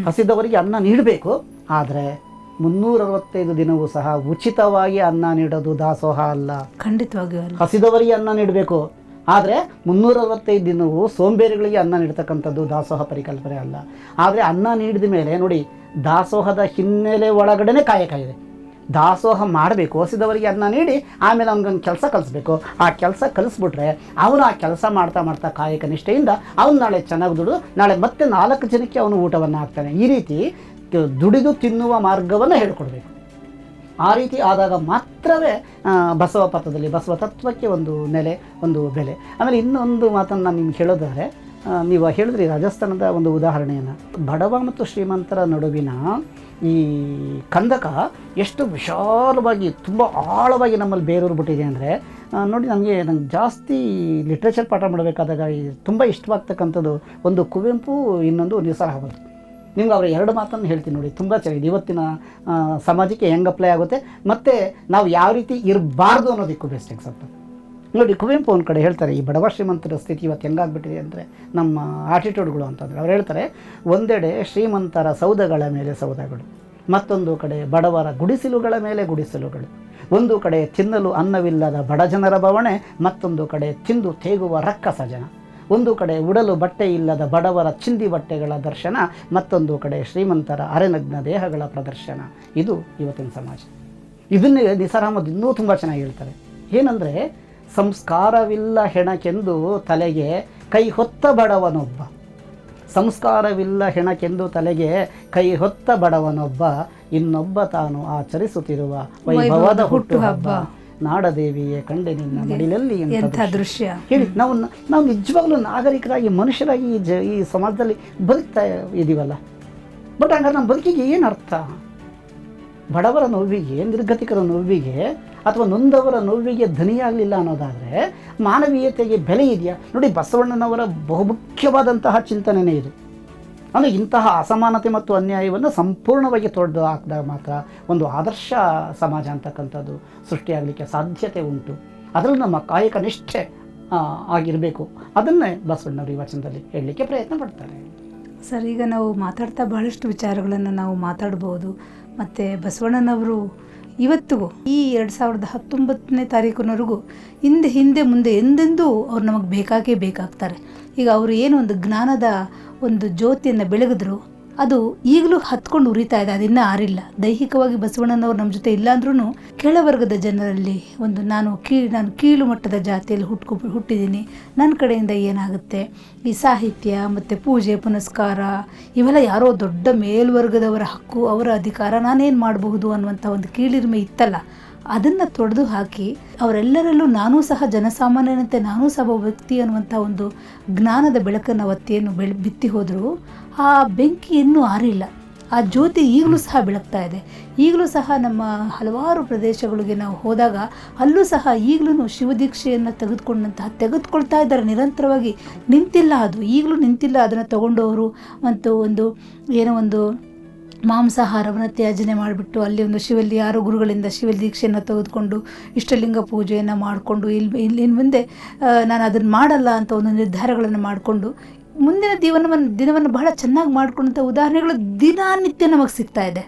ಹಸಿದವರಿಗೆ ಅನ್ನ ನೀಡಬೇಕು. ಆದರೆ ಮುನ್ನೂರ ಅರವತ್ತೈದು ದಿನವೂ ಸಹ ಉಚಿತವಾಗಿ ಅನ್ನ ನೀಡೋದು ದಾಸೋಹ ಅಲ್ಲ. ಖಂಡಿತವಾಗಿ ಅಲ್ಲ. ಹಸಿದವರಿಗೆ ಅನ್ನ ನೀಡಬೇಕು. ಆದರೆ ಮುನ್ನೂರ ಅರವತ್ತೈದು ದಿನವೂ ಸೋಂಬೇರಿಗಳಿಗೆ ಅನ್ನ ನೀಡ್ತಕ್ಕಂಥದ್ದು ದಾಸೋಹ ಪರಿಕಲ್ಪನೆ ಅಲ್ಲ. ಆದರೆ ಅನ್ನ ನೀಡಿದ ಮೇಲೆ ನೋಡಿ ದಾಸೋಹದ ಹಿನ್ನೆಲೆ ಒಳಗಡೆನೆ ಕಾಯಕ ಇದೆ. ದಾಸೋಹ ಮಾಡಬೇಕು ಹಸಿದವರಿಗೆ ಅನ್ನ ನೀಡಿ ಆಮೇಲೆ ಅವ್ನಿಗೊಂದು ಕೆಲಸ ಕಲಿಸ್ಬೇಕು. ಆ ಕೆಲಸ ಕಲಿಸ್ಬಿಟ್ರೆ ಅವನು ಆ ಕೆಲಸ ಮಾಡ್ತಾ ಮಾಡ್ತಾ ಕಾಯಕ ನಿಷ್ಠೆಯಿಂದ ಅವನು ನಾಳೆ ಚೆನ್ನಾಗಿ ದುಡಿದು ನಾಳೆ ಮತ್ತೆ ನಾಲ್ಕು ಜನಕ್ಕೆ ಅವನು ಊಟವನ್ನು ಹಾಕ್ತಾನೆ. ಈ ರೀತಿ ದುಡಿದು ತಿನ್ನುವ ಮಾರ್ಗವನ್ನು ಹೇಳ್ಕೊಡ್ಬೇಕು. ಆ ರೀತಿ ಆದಾಗ ಮಾತ್ರವೇ ಬಸವ ಪಥದಲ್ಲಿ ಬಸವ ತತ್ವಕ್ಕೆ ಒಂದು ನೆಲೆ, ಒಂದು ಬೆಲೆ. ಆಮೇಲೆ ಇನ್ನೊಂದು ಮಾತನ್ನು ನಾನು ನಿಮ್ಗೆ ಹೇಳೋದಾದರೆ ನೀವು ಹೇಳಿದ್ರಿ ರಾಜಸ್ಥಾನದ ಒಂದು ಉದಾಹರಣೆಯನ್ನು. ಬಡವ ಮತ್ತು ಶ್ರೀಮಂತರ ನಡುವಿನ ಈ ಕಂದಕ ಎಷ್ಟು ವಿಶಾಲವಾಗಿ, ತುಂಬ ಆಳವಾಗಿ ನಮ್ಮಲ್ಲಿ ಬೇರೂರು ಬಿಟ್ಟಿದೆ ಅಂದರೆ ನೋಡಿ ನನಗೆ ನಂಗೆ ಜಾಸ್ತಿ ಲಿಟ್ರೇಚರ್ ಪಾಠ ಮಾಡಬೇಕಾದಾಗ ತುಂಬ ಇಷ್ಟವಾಗ್ತಕ್ಕಂಥದ್ದು ಒಂದು ಕುವೆಂಪು, ಇನ್ನೊಂದು ನಿಸಾರ್ ಅಹಮದ್ ನಿಮ್ಗೆ ಅವರ ಎರಡು ಮಾತನ್ನು ಹೇಳ್ತೀನಿ ನೋಡಿ, ತುಂಬ ಚೆನ್ನಾಗಿದೆ. ಇವತ್ತಿನ ಸಮಾಜಕ್ಕೆ ಹೆಂಗೆ ಅಪ್ಲೈ ಆಗುತ್ತೆ, ಮತ್ತು ನಾವು ಯಾವ ರೀತಿ ಇರಬಾರ್ದು ಅನ್ನೋದಕ್ಕೂ ಬೆಸ್ಟ್ ಎಕ್ಸಾಂಪಲ್ ನೋಡಿ, ಕುವೆಂಪು ಒಂದು ಕಡೆ ಹೇಳ್ತಾರೆ, ಈ ಬಡವ ಶ್ರೀಮಂತರ ಸ್ಥಿತಿ ಇವತ್ತು ಹೆಂಗಾಗ್ಬಿಟ್ಟಿದೆ ಅಂದರೆ ನಮ್ಮ ಆಟಿಟ್ಯೂಡ್ಗಳು ಅಂತಂದರೆ ಅವ್ರು ಹೇಳ್ತಾರೆ, ಒಂದೆಡೆ ಶ್ರೀಮಂತರ ಸೌದಗಳ ಮೇಲೆ ಸೌದಗಳು, ಮತ್ತೊಂದು ಕಡೆ ಬಡವರ ಗುಡಿಸಿಲುಗಳ ಮೇಲೆ ಗುಡಿಸಲುಗಳು, ಒಂದು ಕಡೆ ತಿನ್ನಲು ಅನ್ನವಿಲ್ಲದ ಬಡ ಜನರ ಬವಣೆ ಮತ್ತೊಂದು ಕಡೆ ತಿಂದು ತೇಗುವ ರಕ್ಕಸ ಜನ. ಒಂದು ಕಡೆ ಉಡಲು ಬಟ್ಟೆ ಇಲ್ಲದ ಬಡವರ ಚಿಂದಿ ಬಟ್ಟೆಗಳ ದರ್ಶನ, ಮತ್ತೊಂದು ಕಡೆ ಶ್ರೀಮಂತರ ಅರೆನಗ್ನ ದೇಹಗಳ ಪ್ರದರ್ಶನ. ಇದು ಇವತ್ತಿನ ಸಮಾಜ. ಇದನ್ನೇ ನಿಸಾರಾಮದ್ ಇನ್ನೂ ತುಂಬ ಚೆನ್ನಾಗಿ ಹೇಳ್ತಾರೆ. ಏನಂದರೆ, ಸಂಸ್ಕಾರವಿಲ್ಲ ಹೆಣಕೆಂದು ತಲೆಗೆ ಕೈ ಹೊತ್ತ ಬಡವನೊಬ್ಬ. ಸಂಸ್ಕಾರವಿಲ್ಲ ಹೆಣಕೆಂದು ತಲೆಗೆ ಕೈ ಹೊತ್ತ ಬಡವನೊಬ್ಬ. ಇನ್ನೊಬ್ಬ ತಾನು ಆಚರಿಸುತ್ತಿರುವ ವೈಭವದ ಹುಟ್ಟುಹಬ್ಬ. ನಾಡದೇವಿಯೇ ಕಂಡೆ ನಿನ್ನ ಮಡಿಲಲ್ಲಿ ಎಂಥ ದೃಶ್ಯ. ಹೇಳಿ ನಾವು ನಾವು ನಿಜವಾಗ್ಲೂ ನಾಗರಿಕರಾಗಿ ಮನುಷ್ಯರಾಗಿ ಈ ಜ ಈ ಸಮಾಜದಲ್ಲಿ ಬದುಕ್ತಾ ಇದೀವಲ್ಲ? ಬಟ್ ಹಂಗಾರೆ ನಮ್ಮ ಬದುಕಿಗೆ ಏನು ಅರ್ಥ? ಬಡವರ ನೋವಿಗೆ ನಿರ್ಗತಿಕರ ನೋವಿಗೆ ಅಥವಾ ನೊಂದವರ ನೋವಿಗೆ ಧನಿಯಾಗಲಿಲ್ಲ ಅನ್ನೋದಾದರೆ ಮಾನವೀಯತೆಗೆ ಬೆಲೆ ಇದೆಯಾ? ನೋಡಿ ಬಸವಣ್ಣನವರ ಬಹುಮುಖ್ಯವಾದಂತಹ ಚಿಂತನೆನೇ ಇದು. ಅಂದರೆ ಇಂತಹ ಅಸಮಾನತೆ ಮತ್ತು ಅನ್ಯಾಯವನ್ನು ಸಂಪೂರ್ಣವಾಗಿ ತೊಡೆದು ಹಾಕಿದಾಗ ಮಾತ್ರ ಒಂದು ಆದರ್ಶ ಸಮಾಜ ಅಂತಕ್ಕಂಥದ್ದು ಸೃಷ್ಟಿಯಾಗಲಿಕ್ಕೆ ಸಾಧ್ಯತೆ ಉಂಟು. ಅದರಲ್ಲಿ ನಮ್ಮ ಕಾಯಕ ನಿಷ್ಠೆ ಆಗಿರಬೇಕು. ಅದನ್ನೇ ಬಸವಣ್ಣವರು ಈ ವಚನದಲ್ಲಿ ಹೇಳಲಿಕ್ಕೆ ಪ್ರಯತ್ನ ಪಡ್ತಾರೆ. ಸರ್, ಈಗ ನಾವು ಮಾತಾಡ್ತಾ ಬಹಳಷ್ಟು ವಿಚಾರಗಳನ್ನು ನಾವು ಮಾತಾಡ್ಬೋದು. ಮತ್ತು ಬಸವಣ್ಣನವರು ಇವತ್ತಿಗೂ, ಈ ಎರಡು ಸಾವಿರದ ಹತ್ತೊಂಬತ್ತನೇ ತಾರೀಕಿನವರೆಗೂ ಹಿಂದೆ ಹಿಂದೆ ಮುಂದೆ ಎಂದೆಂದೂ ಅವ್ರು ನಮಗೆ ಬೇಕಾಗೇ ಬೇಕಾಗ್ತಾರೆ. ಈಗ ಅವರು ಏನು ಒಂದು ಜ್ಞಾನದ ಒಂದು ಜ್ಯೋತಿಯನ್ನು ಬೆಳಗಿದ್ರು, ಅದು ಈಗಲೂ ಹತ್ಕೊಂಡು ಉರಿತಾ ಇದೆ, ಅದಿನ್ನ ಆರಿಲ್ಲ. ದೈಹಿಕವಾಗಿ ಬಸವಣ್ಣನವರು ನಮ್ಮ ಜೊತೆ ಇಲ್ಲಾಂದ್ರೂ ಕೆಳವರ್ಗದ ಜನರಲ್ಲಿ ಒಂದು ನಾನು ಕೀ, ನಾನು ಕೀಳು ಮಟ್ಟದ ಜಾತಿಯಲ್ಲಿ ಹುಟ್ಕೊ, ಹುಟ್ಟಿದ್ದೀನಿ. ನನ್ನ ಕಡೆಯಿಂದ ಏನಾಗುತ್ತೆ? ಈ ಸಾಹಿತ್ಯ, ಮತ್ತು ಪೂಜೆ, ಪುನಸ್ಕಾರ, ಇವೆಲ್ಲ ಯಾರೋ ದೊಡ್ಡ ಮೇಲ್ವರ್ಗದವರ ಹಕ್ಕು, ಅವರ ಅಧಿಕಾರ, ನಾನೇನು ಮಾಡಬಹುದು ಅನ್ನುವಂಥ ಒಂದು ಕೀಳಿರಿಮೆ ಇತ್ತಲ್ಲ. ಅದನ್ನು ತೊಡೆದು ಹಾಕಿ ಅವರೆಲ್ಲರಲ್ಲೂ ನಾನು ಸಹ ಜನಸಾಮಾನ್ಯನಂತೆ ನಾನು ಸಹ ವ್ಯಕ್ತಿ ಅನ್ನುವಂಥ ಒಂದು ಜ್ಞಾನದ ಬೆಳಕನ್ನು ಒತ್ತಿಯನ್ನು ಬೆಳ್, ಬಿತ್ತಿ ಹೋದರೂ. ಆ ಬೆಂಕಿ ಇನ್ನೂ ಆರಿಲ್ಲ. ಆ ಜ್ಯೋತಿ ಈಗಲೂ ಸಹ ಬೆಳಗ್ತಾ ಇದೆ. ಈಗಲೂ ಸಹ ನಮ್ಮ ಹಲವಾರು ಪ್ರದೇಶಗಳಿಗೆ ನಾವು ಹೋದಾಗ ಅಲ್ಲೂ ಸಹ ಈಗಲೂ ಶಿವದೀಕ್ಷೆಯನ್ನು ತೆಗೆದುಕೊಂಡಂತಹ, ತೆಗೆದುಕೊಳ್ತಾ ಇದ್ದಾರೆ ನಿರಂತರವಾಗಿ. ನಿಂತಿಲ್ಲ ಅದು. ಈಗಲೂ ನಿಂತಿಲ್ಲ ಅದನ್ನು ತಗೊಂಡವರು ಮತ್ತು ಒಂದು ಏನೋ ಒಂದು ಮಾಂಸಾಹಾರವನ್ನು ತ್ಯಾಜನೆ ಮಾಡಿಬಿಟ್ಟು ಅಲ್ಲಿ ಒಂದು ಶಿವಲ್ಲಿ ಯಾರೋ ಗುರುಗಳಿಂದ ಶಿವ ದೀಕ್ಷೆಯನ್ನು ತೆಗೆದುಕೊಂಡು ಇಷ್ಟಲಿಂಗ ಪೂಜೆಯನ್ನು ಮಾಡಿಕೊಂಡು ಇಲ್ಲಿ ಇಲ್ಲಿ ಮುಂದೆ ನಾನು ಅದನ್ನು ಮಾಡಲ್ಲ ಅಂತ ಒಂದು ನಿರ್ಧಾರಗಳನ್ನು ಮಾಡಿಕೊಂಡು ಮುಂದಿನ ಜೀವನವನ್ನು ದಿನವನ್ನು ಬಹಳ ಚೆನ್ನಾಗಿ ಮಾಡ್ಕೊಂಡಂಥ ಉದಾಹರಣೆಗಳು ದಿನನಿತ್ಯ ನಮಗೆ ಸಿಗ್ತಾ ಇದೆ.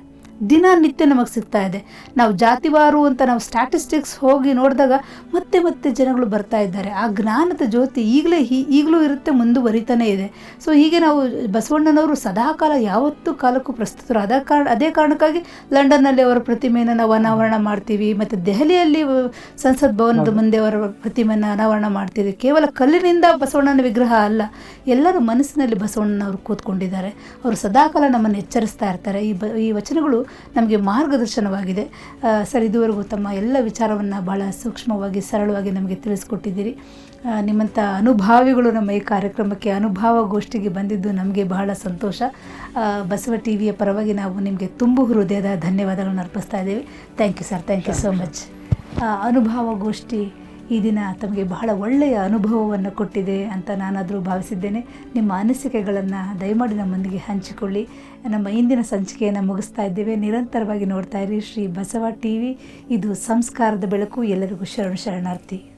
ದಿನನಿತ್ಯ ನಮಗೆ ಸಿಗ್ತಾ ಇದೆ. ನಾವು ಜಾತಿವಾರು ಅಂತ ನಾವು ಸ್ಟ್ಯಾಟಿಸ್ಟಿಕ್ಸ್ ಹೋಗಿ ನೋಡಿದಾಗ ಮತ್ತೆ ಮತ್ತೆ ಜನಗಳು ಬರ್ತಾ ಇದ್ದಾರೆ. ಆ ಜ್ಞಾನದ ಜ್ಯೋತಿ ಈಗಲೇ ಹೀ ಈಗಲೂ ಇರುತ್ತೆ ಮುಂದುವರಿತಾನೇ ಇದೆ. ಸೊ ಹೀಗೆ ನಾವು ಬಸವಣ್ಣನವರು ಸದಾಕಾಲ ಯಾವತ್ತೂ ಕಾಲಕ್ಕೂ ಪ್ರಸ್ತುತರು. ಅದ ಕಾರಣ ಅದೇ ಕಾರಣಕ್ಕಾಗಿ ಲಂಡನ್ನಲ್ಲಿ ಅವರ ಪ್ರತಿಮೆಯನ್ನು ನಾವು ಅನಾವರಣ ಮಾಡ್ತೀವಿ. ಮತ್ತು ದೆಹಲಿಯಲ್ಲಿ ಸಂಸತ್ ಭವನದ ಮುಂದೆ ಅವರ ಪ್ರತಿಮೆಯನ್ನು ಅನಾವರಣ ಮಾಡ್ತೀವಿ. ಕೇವಲ ಕಲ್ಲಿನಿಂದ ಬಸವಣ್ಣನ ವಿಗ್ರಹ ಅಲ್ಲ ಎಲ್ಲರ ಮನಸ್ಸಿನಲ್ಲಿ ಬಸವಣ್ಣನವರು ಕೂತ್ಕೊಂಡಿದ್ದಾರೆ. ಅವರು ಸದಾಕಾಲ ನಮ್ಮನ್ನು ಎಚ್ಚರಿಸ್ತಾ ಇರ್ತಾರೆ. ಈ ಬ ಈ ವಚನಗಳು ನಮಗೆ ಮಾರ್ಗದರ್ಶನವಾಗಿದೆ. ಸರ್, ಇದುವರೆಗೂ ತಮ್ಮ ಎಲ್ಲ ವಿಚಾರವನ್ನು ಭಾಳ ಸೂಕ್ಷ್ಮವಾಗಿ, ಸರಳವಾಗಿ ನಮಗೆ ತಿಳಿಸ್ಕೊಟ್ಟಿದ್ದೀರಿ. ನಿಮ್ಮಂಥ ಅನುಭಾವಿಗಳು ನಮ್ಮ ಈ ಕಾರ್ಯಕ್ರಮಕ್ಕೆ ಅನುಭವ ಗೋಷ್ಠಿಗೆ ಬಂದಿದ್ದು ನಮಗೆ ಬಹಳ ಸಂತೋಷ. ಬಸವ ಟಿ ವಿಯ ಪರವಾಗಿ ನಾವು ನಿಮಗೆ ತುಂಬು ಹೃದಯದ ಧನ್ಯವಾದಗಳನ್ನು ಅರ್ಪಿಸ್ತಾ ಇದ್ದೀವಿ. Thank you sir thank you so much ಅನುಭವ ಗೋಷ್ಠಿ ಈ ದಿನ ತಮಗೆ ಬಹಳ ಒಳ್ಳೆಯ ಅನುಭವವನ್ನು ಕೊಟ್ಟಿದೆ ಅಂತ ನಾನಾದರೂ ಭಾವಿಸಿದ್ದೇನೆ. ನಿಮ್ಮ ಅನಿಸಿಕೆಗಳನ್ನು ದಯಮಾಡಿ ನಮ್ಮೊಂದಿಗೆ ಹಂಚಿಕೊಳ್ಳಿ. ನಮ್ಮ ಇಂದಿನ ಸಂಚಿಕೆಯನ್ನು ಮುಗಿಸ್ತಾ ಇದ್ದೇವೆ. ನಿರಂತರವಾಗಿ ನೋಡ್ತಾ ಇರಿ ಶ್ರೀ ಬಸವ ಟಿ ವಿ ಇದು ಸಂಸ್ಕಾರದ ಬೆಳಕು. ಎಲ್ಲರಿಗೂ ಶರಣ ಶರಣಾರ್ಥಿ.